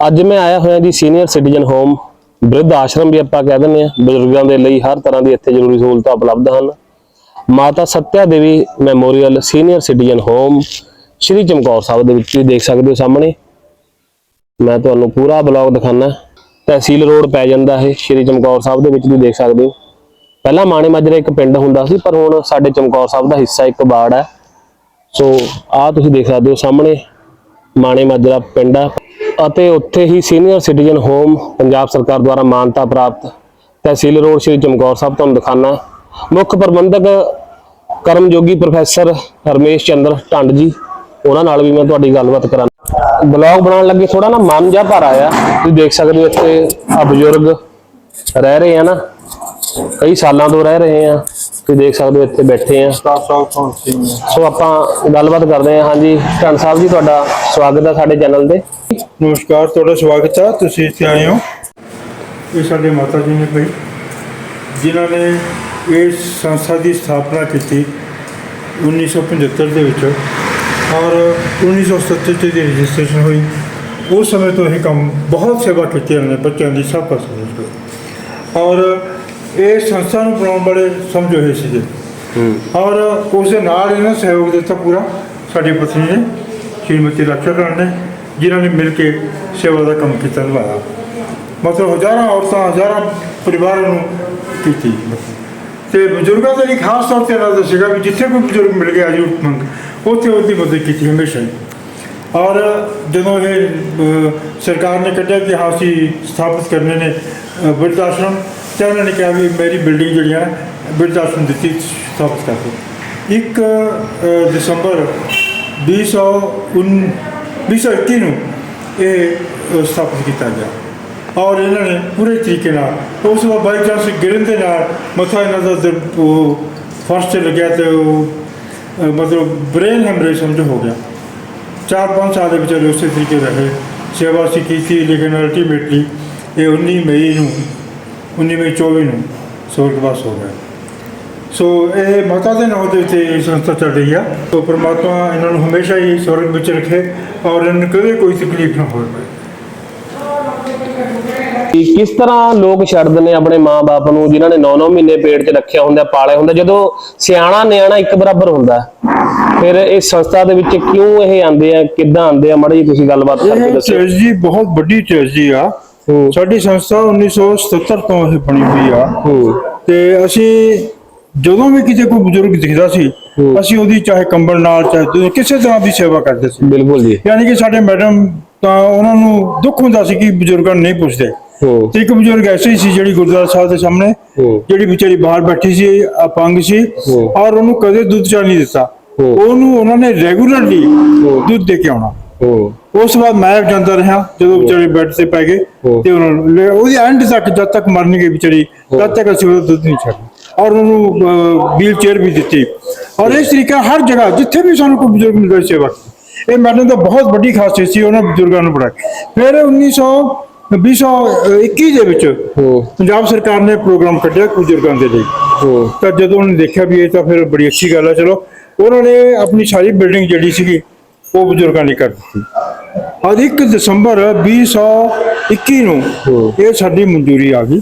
ਅੱਜ ਮੈਂ ਆਇਆ ਹੋਇਆ ਜੀ ਸੀਨੀਅਰ ਸਿਟੀਜ਼ਨ ਹੋਮ ਬ੍ਰਿਧ ਆਸ਼ਰਮ ਵੀ ਆਪਾਂ ਕਹਿ ਦਿੰਦੇ ਆ ਬਜ਼ੁਰਗਾਂ ਦੇ ਲਈ ਹਰ ਤਰ੍ਹਾਂ ਦੀ ਇੱਥੇ ਜ਼ਰੂਰੀ ਸਹੂਲਤਾਂ ਉਪਲਬਧ ਹਨ। Mata Satya Devi memorial senior citizen home Shri Chamkaur Sahib ਦੇ ਵਿੱਚ ਤੁਸੀਂ ਦੇਖ ਸਕਦੇ ਹੋ ਸਾਹਮਣੇ। ਮੈਂ ਤੁਹਾਨੂੰ ਪੂਰਾ ਬਲੌਗ ਦਿਖਾਣਾ ਤਹਿਸੀਲ ਰੋਡ ਪੈ ਜਾਂਦਾ ਹੈ ਸ਼੍ਰੀ ਚਮਕੌਰ ਸਾਹਿਬ ਦੇ ਵਿੱਚ ਤੁਸੀਂ ਦੇਖ ਸਕਦੇ ਹੋ। ਪਹਿਲਾਂ ਮਾਣੇ ਮਾਜਰਾ ਇੱਕ ਪਿੰਡ ਹੁੰਦਾ ਸੀ, ਪਰ ਹੁਣ ਸਾਡੇ ਚਮਕੌਰ ਸਾਹਿਬ ਦਾ ਹਿੱਸਾ ਇੱਕ ਬਾੜ ਹੈ। ਸੋ ਆਹ ਤੁਸੀਂ ਦੇਖ ਸਕਦੇ ਹੋ ਸਾਹਮਣੇ। ਮਾਣੇ ਮਾਜਰਾ ਪਿੰਡ ਆ ਅਤੇ ਉੱਥੇ ਹੀ ਸੀਨੀਅਰ ਸਿਟੀਜ਼ਨ ਹੋਮ ਪੰਜਾਬ ਸਰਕਾਰ ਦੁਆਰਾ ਮਾਨਤਾ ਪ੍ਰਾਪਤ ਤਹਿਸੀਲ ਰੋਡ ਸ਼੍ਰੀ ਚਮਕੌਰ ਸਾਹਿਬ ਤੁਹਾਨੂੰ ਦਿਖਾਣਾ ਮੁੱਖ ਪ੍ਰਬੰਧਕ ਕਰਮਯੋਗੀ ਪ੍ਰੋਫੈਸਰ ਰਮੇਸ਼ ਚੰਦਰ ਢੰਡ ਜੀ, ਉਹਨਾਂ ਨਾਲ ਵੀ ਮੈਂ ਤੁਹਾਡੀ ਗੱਲਬਾਤ ਕਰਾਂ ਬਲੌਗ ਬਣਾਉਣ ਲੱਗੇ ਥੋੜਾ ਨਾ ਮਨ ਜਿਹਾ ਭਰ ਆਇਆ ਤੁਸੀਂ ਦੇਖ ਸਕਦੇ ਹੋ ਇੱਥੇ ਆ ਬਜ਼ੁਰਗ ਰਹਿ ਰਹੇ ਆ ਨਾ, ਕਈ ਸਾਲਾਂ ਤੋਂ ਰਹਿ ਰਹੇ ਆ। ਤੁਸੀਂ ਦੇਖ ਸਕਦੇ ਹੋ ਇੱਥੇ ਬੈਠੇ ਆ ਸੋ? ਆਪਾਂ ਗੱਲਬਾਤ ਕਰਦੇ ਹਾਂ। ਹਾਂਜੀ ਢੰਡ ਸਾਹਿਬ ਜੀ ਤੁਹਾਡਾ ਸਵਾਗਤ ਹੈ ਸਾਡੇ ਚੈਨਲ ਤੇ। ਨਮਸਕਾਰ ਤੁਹਾਡਾ ਸਵਾਗਤ ਹੈ। ਤੁਸੀਂ ਇੱਥੇ ਆਏ ਹੋ? ਇਹ ਸਾਡੇ ਮਾਤਾ ਜੀ ਨੇ ਭਾਈ ਜਿਨ੍ਹਾਂ ਨੇ ਇਸ ਸੰਸਥਾ ਦੀ ਸਥਾਪਨਾ ਕੀਤੀ 1975 ਦੇ ਵਿੱਚ। ਔਰ 1977 ਚ ਦੀ ਰਜਿਸਟ੍ਰੇਸ਼ਨ ਹੋਈ। ਉਸ ਸਮੇਂ ਤੋਂ ਇਹ ਕੰਮ ਬਹੁਤ ਸੇਵਾ ਕੀਤੀ ਨੇ ਬੱਚਿਆਂ ਦੀ ਸਭ ਪਾਸੇ। ਔਰ ਇਹ ਸੰਸਥਾ ਨੂੰ ਬਣਾਉਣ ਵਾਲੇ ਸਮਝੋ ਹੋਏ ਸੀਗੇ ਔਰ ਉਸ ਦੇ ਨਾਲ ਇਹਨਾਂ ਨੇ ਸਹਿਯੋਗ ਦਿੱਤਾ ਪੂਰਾ ਸਾਡੀ ਪਤਨੀ ਨੇ ਸ਼੍ਰੀਮਤੀ ਰੱਖਿਆ ਕਰਨ ਨੇ ਜਿਨ੍ਹਾਂ ਨੇ ਮਿਲ ਕੇ ਸੇਵਾ ਦਾ ਕੰਮ ਕੀਤਾ ਨਿਭਾਇਆ। ਮਤਲਬ ਹਜ਼ਾਰਾਂ ਔਰਤਾਂ ਹਜ਼ਾਰਾਂ ਪਰਿਵਾਰਾਂ ਨੂੰ ਕੀਤੀ। ਤੇ ਬਜ਼ੁਰਗਾਂ ਦੇ ਲਈ ਖਾਸ ਤੌਰ ਤੇ ਨਾਲ ਦੱਸੇਗਾ ਵੀ ਜਿੱਥੇ ਕੋਈ ਬਜ਼ੁਰਗ ਮਿਲ ਗਿਆ ਮੰਗ ਉੱਥੇ ਉਹਦੀ ਮਦਦ ਕੀਤੀ ਹਮੇਸ਼ਾ ਔਰ ਜਦੋਂ ਇਹ ਸਰਕਾਰ ਨੇ ਕੱਢਿਆ ਕਿ ਹਾਂ ਅਸੀਂ ਸਥਾਪਿਤ ਕਰਨੇ ਨੇ ਬਿਰਧ ਆਸ਼ਰਮ ਤਾਂ ਉਹਨਾਂ ਨੇ ਕਿਹਾ ਵੀ ਮੇਰੀ ਬਿਲਡਿੰਗ ਜਿਹੜੀ ਜਿਹੜੀਆਂ ਬਿਰਧ ਆਸ਼ਰਮ ਦਿੱਤੀ ਸਥਾਪਿਤ ਕਰ ਦਿਓ ਇੱਕ ਅ, ਦਸੰਬਰ 2019 2021 ਨੂੰ ਇਹ ਸਥਾਪਿਤ ਕੀਤਾ ਗਿਆ। ਔਰ ਇਹਨਾਂ ਨੇ ਪੂਰੇ ਤਰੀਕੇ ਨਾਲ ਉਸ ਤੋਂ ਬਾਈ ਚਾਂਸ ਗਿਰਨ ਦੇ ਨਾਲ ਮੱਥਾ ਇਹਨਾਂ ਦਾ ਦਰ- ਉਹ ਫਰਸ਼ ਤੇ ਲੱਗਿਆ ਤੇ ਉਹ ਮਤਲਬ ਬ੍ਰੇਨ ਹੈਮਰੇਜ ਸਮਝ ਹੋ ਗਿਆ। ਚਾਰ ਪੰਜ ਸਾਲ ਦੇ ਵਿਚਾਰੇ ਉਸੇ ਤਰੀਕੇ ਰਹੇ ਸੇਵਾ ਅਸੀਂ ਕੀਤੀ ਲੇਕਿਨ ਅਲਟੀਮੇਟਲੀ ਇਹ 19 ਮਈ ਨੂੰ 19 ਮਈ 24 ਨੂੰ ਸਵਰਗਵਾਸ ਹੋ ਗਿਆ ਸੋ ਇਹ ਮਾਤਾ ਦੇ ਨਾਮ ਦੇ ਉੱਤੇ ਇਹ ਸੰਸਥਾ ਚੱਲ ਰਹੀ ਆ ਸੋ ਪ੍ਰਮਾਤਮਾ ਇਹਨਾਂ ਨੂੰ ਹਮੇਸ਼ਾ ਹੀ ਸਵਰਗ ਵਿੱਚ ਰੱਖੇ ਔਰ ਇਹਨਾਂ ਨੂੰ ਕਦੇ ਕੋਈ ਤਕਲੀਫ ਨਾ ਹੋਵੇ ਕਿ ਕਿਸ ਤਰ੍ਹਾਂ ਲੋਕ ਛੱਡਦੇ ਨੇ ਆਪਣੇ ਮਾਪੇ ਨੂੰ ਜਿਨ੍ਹਾਂ ਨੇ 9-9 ਮਹੀਨੇ ਪੇਟ 'ਚ ਰੱਖਿਆ ਹੁੰਦਾ ਪਾਲੇ ਹੁੰਦਾ ਜਦੋਂ ਸਿਆਣਾ ਨਿਆਣਾ ਇੱਕ ਬਰਾਬਰ ਹੁੰਦਾ। ਫਿਰ ਇਸ ਸੰਸਥਾ ਦੇ ਵਿੱਚ ਕਿਉਂ ਇਹ ਆਉਂਦੇ ਆ ਕਿੱਦਾਂ ਆਉਂਦੇ ਆ ਮਾੜੀ ਜੀ ਤੁਸੀਂ ਗੱਲਬਾਤ ਕਰਕੇ ਇਹ ਦੱਸੋ ਟ੍ਰੈਜਡੀ ਬਹੁਤ ਵੱਡੀ ਟ੍ਰੈਜਡੀ ਆ। ਸਾਡੀ ਸੰਸਥਾ 1977 ਤੋਂ ਇਹ ਬਣੀ ਹੋਈ ਆ। ਤੇ ਅਸੀਂ ਜਦੋਂ ਵੀ ਕਿਤੇ ਕੋਈ ਬਜ਼ੁਰਗ ਦਿਖਦਾ ਸੀ। ਅਸੀਂ ਉਹਦੀ ਚਾਹੇ ਕੰਬਲ ਨਾਲ ਚਾਹੇ ਕਿਸੇ ਤਰ੍ਹਾਂ ਦੀ ਸੇਵਾ ਕਰਦੇ ਸੀ। ਬਿਲਕੁਲ ਜੀ। ਯਾਨੀ ਕਿ ਸਾਡੇ ਮੈਡਮ ਤਾਂ ਉਹਨਾਂ ਨੂੰ ਦੁੱਖ ਹੁੰਦਾ ਸੀ ਕਿ ਬਜ਼ੁਰਗਾਂ ਨਹੀਂ ਪੁੱਛਦੇ। ਤੇ ਇੱਕ ਬਜ਼ੁਰਗ ਐਸੀ ਹੀ ਸੀ ਜਿਹੜੀ ਗੁਰਦੁਆਰਾ ਸਾਹਿਬ ਦੇ ਸਾਹਮਣੇ। ਜਿਹੜੀ ਵਿਚਾਰੀ ਬਾਹਰ ਬੈਠੀ ਸੀ ਅਪੰਗ ਸੀ। ਔਰ ਉਹਨੂੰ ਕਦੇ ਦੁੱਧ ਚਾ ਨਹੀਂ ਦਿੱਤਾ। ਉਹਨੂੰ ਉਹਨਾਂ ਨੇ ਰੈਗੂਲਰਲੀ ਦੁੱਧ ਦੇ ਕੇ ਆਉਣਾ। ਉਸ ਬਾਅਦ ਮੈਂ ਜਾਂਦਾ ਰਿਹਾ ਜਦੋਂ ਵਿਚਾਰੇ ਬੈੱਡ ਤੇ ਪੈ ਗਏ। ਤੇ ਉਹਨਾਂ ਉਹਦੀ ਐਂਡ ਤੱਕ ਜਦ ਤੱਕ ਮਰਨਗੇ ਵਿਚਾਰੀ ਤਦ ਤੱਕ ਅਸੀਂ ਉਹਦਾ ਦੁੱਧ ਨਹੀਂ ਛੱਡਿਆ ਔਰ ਉਹਨੂੰ ਵੀਲ ਚੇਅਰ ਵੀ ਦਿੱਤੀ। ਔਰ ਇਸ ਤਰੀਕੇ ਹਰ ਜਗ੍ਹਾ ਜਿੱਥੇ ਵੀ ਸਾਨੂੰ ਕੋਈ ਬਜ਼ੁਰਗ ਮਿਲਦਾ ਸੀ ਸੇਵਾ। ਇਹ ਮੈਡਮ ਦਾ ਬਹੁਤ ਵੱਡੀ ਖਾਸੀਅਤ ਸੀ ਉਹਨਾਂ ਬਜ਼ੁਰਗਾਂ ਨੂੰ ਬੜਾ ਫਿਰ 1900 2021 ਦੇ ਵਿੱਚ ਪੰਜਾਬ ਸਰਕਾਰ ਨੇ ਪ੍ਰੋਗਰਾਮ ਕੱਢਿਆ ਬਜ਼ੁਰਗਾਂ ਦੇ ਲਈ। ਤਾਂ ਜਦੋਂ ਉਹਨੇ ਦੇਖਿਆ ਵੀ ਇਹ ਤਾਂ ਫਿਰ ਬੜੀ ਅੱਛੀ ਗੱਲ ਹੈ ਚਲੋ। ਉਹਨਾਂ ਨੇ ਆਪਣੀ ਸਾਰੀ ਬਿਲਡਿੰਗ ਜਿਹੜੀ ਸੀਗੀ ਉਹ ਬਜ਼ੁਰਗਾਂ ਲਈ ਕਰ ਦਿੱਤੀ। ਅੱਜ 1 ਦਸੰਬਰ 2021 ਨੂੰ ਹੂੰ। ਇਹ ਸਾਡੀ ਮਨਜ਼ੂਰੀ ਆ ਗਈ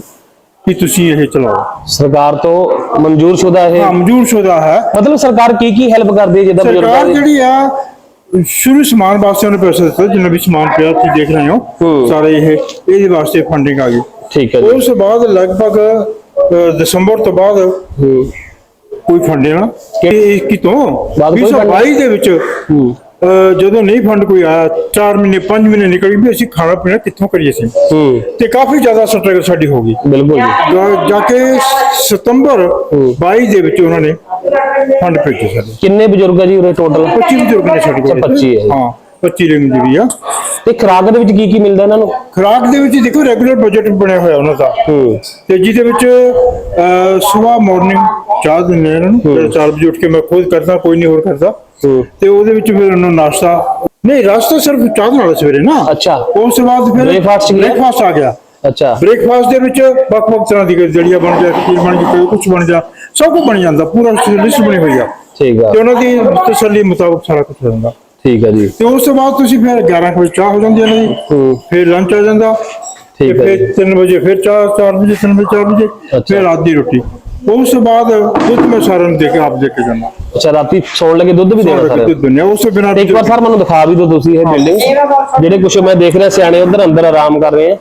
ਕਿ ਤੁਸੀਂ ਇਹ ਚਲਾਓ। ਸਰਕਾਰ ਤੋਂ ਮਨਜ਼ੂਰ ਸ਼ੁਦਾ ਇਹ? ਹਾਂ ਮਨਜ਼ੂਰ ਸ਼ੁਦਾ ਹੈ। ਮਤਲਬ ਸਰਕਾਰ ਕੀ ਕੀ ਹੈਲਪ ਕਰਦੀ ਹੈ ਜਿੱਦਾਂ ਬਜ਼ੁਰਗਾਂ ਸਰਕਾਰ ਜਿਹੜੀ ਆ ਸ਼ੁਰੂ ਸਮਾਨ ਵਾਸਤੇ ਉਹਨੇ ਪੈਸੇ ਦਿੱਤੇ ਜਿੰਨਾ ਵੀ ਸਮਾਨ ਪਿਆ ਤੁਸੀਂ ਦੇਖ ਰਹੇ ਹੋ। ਹੂੰ। ਸਾਰੇ ਇਹ ਇਹਦੇ ਵਾਸਤੇ ਫੰਡਿੰਗ ਆ ਗਈ। ਠੀਕ ਹੈ ਜੀ। ਉਸ ਤੋਂ ਬਾਅਦ ਲਗਭਗ ਦਸੰਬਰ ਤੋਂ ਬਾਅਦ ਹੂੰ। ਕੋਈ ਫੰਡ ਨਾ। ਕਿ ਕਿਤੋਂ? ਬਾਅਦ ਕੋਈ ਫੰਡ 2022 ਦੇ ਵਿੱਚ ਹੂੰ। ਜਦੋਂ ਨਹੀਂ ਫੰਡ ਕੋਈ ਆਇਆ 4 ਮਹੀਨੇ 5 ਮਹੀਨੇ ਨਿਕਲ ਗਏ ਅਸੀਂ ਖਾਣਾ ਪੀਣਾ ਕਿੱਥੋਂ ਕਰੀਏ ਸੀ ਹੂੰ। ਤੇ ਕਾਫੀ ਜ਼ਿਆਦਾ ਸਟਰਗਲ ਸਾਡੀ ਹੋ ਗਈ। ਬਿਲਕੁਲ ਜੀ। ਕੇ ਸਤੰਬਰ 22 ਦੇ ਵਿੱਚ ਉਹਨਾਂ ਨੇ ਫੰਡ ਭੇਜੇ ਸਾਡੇ। ਕਿੰਨੇ ਬਜ਼ੁਰਗ ਆ ਜੀ ਉਰੇ ਟੋਟਲ 25 ਬਜ਼ੁਰਗ ਨੇ ਸਾਡੇ ਕੋਲ। ਅੱਛਾ, 25 ਹੈ। ਹਾਂ। 25 ਲਈ ਮਨਜ਼ੂਰੀ ਆ। ਤੇ ਖੁਰਾਕ ਦੇ ਵਿੱਚ ਕੀ ਕੀ ਮਿਲਦਾ ਇਹਨਾਂ ਨੂੰ? ਖੁਰਾਕ ਦੇ ਵਿੱਚ ਦੇਖੋ ਰੈਗੂਲਰ ਬਜਟ ਬਣਿਆ ਹੋਇਆ ਉਹਨਾਂ ਦਾ। ਹੂੰ। ਤੇ ਜਿਹਦੇ ਵਿੱਚ ਸਵੇਰ ਮਾਰਨਿੰਗ ਚਾਹ ਦਿੰਦੇ ਇਹਨਾਂ ਨੂੰ। ਜਿਹੜਾ 4 ਵਜੇ ਉੱਠ ਕੇ ਮੈਂ ਖੁਦ ਕਰਦਾ ਕੋਈ ਨਹੀਂ ਹੋਰ ਕਰਦਾ। ਤੇ ਉਹਦੇ ਵਿੱਚ ਫਿਰ ਉਹਨਾਂ ਨਾਸ਼ਤਾ। ਨਹੀਂ ਰਾਸਤਾ ਸਿਰਫ ਚਾਹ ਨਾਲ ਸਵੇਰੇ ਨਾ। ਅੱਛਾ। ਉਸ ਤੋਂ ਬਾਅਦ ਫਿਰ ਕੀ ਹੈ? ਬ੍ਰੇਕਫਾਸਟ ਆ ਗਿਆ। ਅੱਛਾ। ਬ੍ਰੇਕਫਾਸਟ ਦੇ ਵਿੱਚ ਵੱਖ-ਵੱਖ ਤਰ੍ਹਾਂ ਦੀ ਜੜੀਆਂ ਬਣ ਜਾ ਖੀਰ ਬਣ ਜਾ ਕੋਈ ਕੁਝ ਬਣ ਜਾ ਸਭ ਕੁਝ ਬਣ ਜਾਂਦਾ ਪੂਰਾ ਲਿਸਟ ਬਣੀ ਹੋਈ ਆ। ਠੀਕ ਆ। ਤੇ ਉਹਨਾਂ ਦੀ ਤਸੱਲੀ ਮੁਤਾਬਕ ਸਾਰਾ ਕੁਝ ਹੋ ਜਾਂਦਾ। ਠੀਕ ਹੈ ਜੀ। ਤੇ ਉਸ ਤੋਂ ਬਾਅਦ ਤੁਸੀਂ ਫਿਰ 11 ਕੁ ਵਜੇ ਚਾਹ ਹੋ ਜਾਂਦੀ ਹੈ ਦੀ ਹੂੰ। ਫਿਰ ਲੰਚ ਆ ਜਾਂਦਾ। ਠੀਕ ਹੈ ਜੀ। ਫਿਰ 3 ਵਜੇ ਫਿਰ ਚਾਹ 4 ਵਜੇ 3 ਵਜੇ 4 ਵਜੇ। ਫਿਰ ਰਾਤ ਦੀ ਰੋਟੀ। ਉਸ ਤੋਂ ਬਾਅਦ ਦੁੱਧ ਮੈਂ ਸਾਰਿਆਂ ਨੂੰ ਦੇ ਕੇ ਆਪ ਦੇ ਕੇ ਜਾਣਾ ਅੱਛਾ ਰਾਤੀ ਸੌਣ ਲੱਗੇ ਦੁੱਧ ਵੀ ਦੇਣਾ ਸਾਰੇ ਦੁਨੀਆ ਉਸ ਤੋਂ ਬਿਨਾਂ ਇੱਕ ਵਾਰ ਸਰ ਮੈਨੂੰ ਦਿਖਾ ਵੀ ਦਿਓ ਤੁਸੀਂ ਇਹ ਬਿਲਡਿੰਗ ਜਿਹੜੇ ਕੁਛ ਮੈਂ ਦੇਖ ਰਿਹਾ ਸਿਆਣੇ ਉਧਰ ਅੰਦਰ ਆਰਾਮ ਕਰ ਰਹੇ ਆ।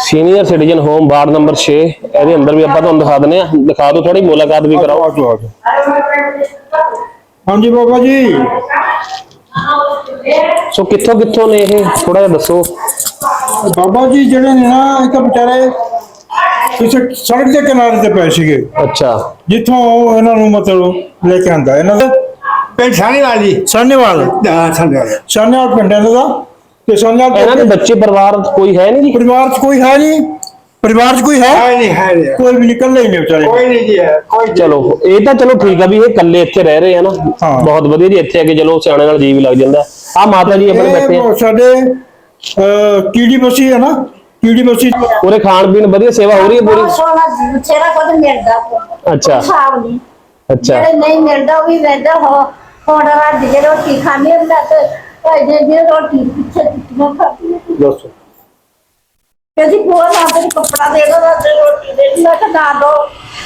Senior citizen home ward number 6 ਇਹਦੇ ਅੰਦਰ ਵੀ ਆਪਾਂ ਤੁਹਾਨੂੰ ਦਿਖਾ ਦਿੰਦੇ ਆ ਦਿਖਾ ਦਿਓ ਥੋੜੀ ਮੁਲਾਕਾਤ ਵੀ ਕਰਾਓ। ਆ ਜਾਓ ਆ ਜਾਓ। ਹਾਂਜੀ ਬਾਬਾ ਜੀ। ਸੋ ਕਿੱਥੋਂ ਕਿੱਥੋਂ ਨੇ ਇਹ? ਥੋੜਾ ਜਿਹਾ ਦੱਸੋ। ਬਾਬਾ ਜੀ ਜਿਹੜੇ ਨੇ ਨਾ ਇਹ ਤਾਂ ਵਿਚਾਰੇ ਕਿਸੇ ਸੜਕ ਦੇ ਕਿਨਾਰੇ ਤੇ ਪਏ ਸੀਗੇ। ਅੱਛਾ। ਜਿੱਥੋਂ ਉਹ ਇਹਨਾਂ ਨੂੰ ਮਤਲਬ ਲੈ ਕੇ ਆਂਦਾ ਇਹਨਾਂ ਦਾ? ਪਿੰਡ ਸਾਣੀ ਵਾਲੀ ਸਾਨੇਵਾਲ ਹਾਂ ਸਾਣੀ ਵਾਲੀ ਸਾਨੇਵਾਲ ਪਿੰਡ ਇਹਨਾਂ ਦਾ। ਤੇ ਸਾਨੇਵਾਲ ਇਹਨਾਂ ਦੇ ਬੱਚੇ ਪਰਿਵਾਰ ਕੋਈ ਹੈ ਨਹੀਂ ਜੀ? ਪਰਿਵਾਰ 'ਚ ਕੋਈ ਹੈ ਨਹੀਂ। ਪਰਿਵਾਰ 'ਚ ਕੋਈ ਹੈ? ਹੈ ਨਹੀਂ ਹੈ ਨਹੀਂ। ਕੋਈ ਵੀ ਨਿਕਲ ਨਹੀਂ ਨੇ ਵਿਚਾਰੇ। ਕੋਈ ਨਹੀਂ ਜੀ ਹੈ, ਕੋਈ ਨਹੀਂ। ਚਲੋ ਇਹ ਤਾਂ ਚਲੋ ਠੀਕ ਆ ਵੀ ਇਹ ਇਕੱਲੇ ਇੱਥੇ ਰਹਿ ਰਹੇ ਆ ਨਾ। ਹਾਂ। ਬਹੁਤ ਵਧੀਆ ਜੀ ਇੱਥੇ ਆ ਕੇ ਚਲੋ ਸਿਆਣੇ ਨਾਲ ਜੀ ਵੀ ਲੱਗ ਜਾਂਦਾ। ਆ ਮਾਤਾ ਜੀ ਆਪਣੇ ਬੈਠੇ ਆ। ਇਹ ਸਾਡੇ ਅਹ, ਕੀੜੀ ਬਸੀ ਹੈ ਨਾ ਕੀੜੀ ਬਸੀ। ਪੂਰੇ ਖਾਣ ਪੀਣ ਵਧੀਆ ਸੇਵਾ ਹੋ ਰਹੀ ਹੈ ਪੂਰੀ? ਸੋਨਾ ਬਥੇਰਾ ਕੁਝ ਮਿਲਦਾ। ਪਿਆ। ਅੱਛਾ। ਹਿਸਾਬ ਨਹੀਂ। ਅੱਛਾ। ਜਿਹੜੇ ਨਹੀਂ ਮਿਲਦਾ ਉਹ ਵੀ ਮਿਲਦਾ। ਹੋ ਹੁਣ ਰਾਤ ਦੀ ਰੋਟੀ ਖਾਣੀ ਹੁੰਦਾ ਤੇ ਜੇ ਜੇ ਰੋਟੀ ਪਿੱਛੇ ਟੁੱਟੀਆਂ ਖਾਦੀ ਦੱਸੋ। ਕਦੀ ਪੂਰਾ ਨਾ ਤੇ ਕੱਪੜਾ ਦੇ ਦੋ ਤੇ ਰੋਟੀ ਦੇ ਦਿਓ। ਤੇ ਨਾ ਦੋ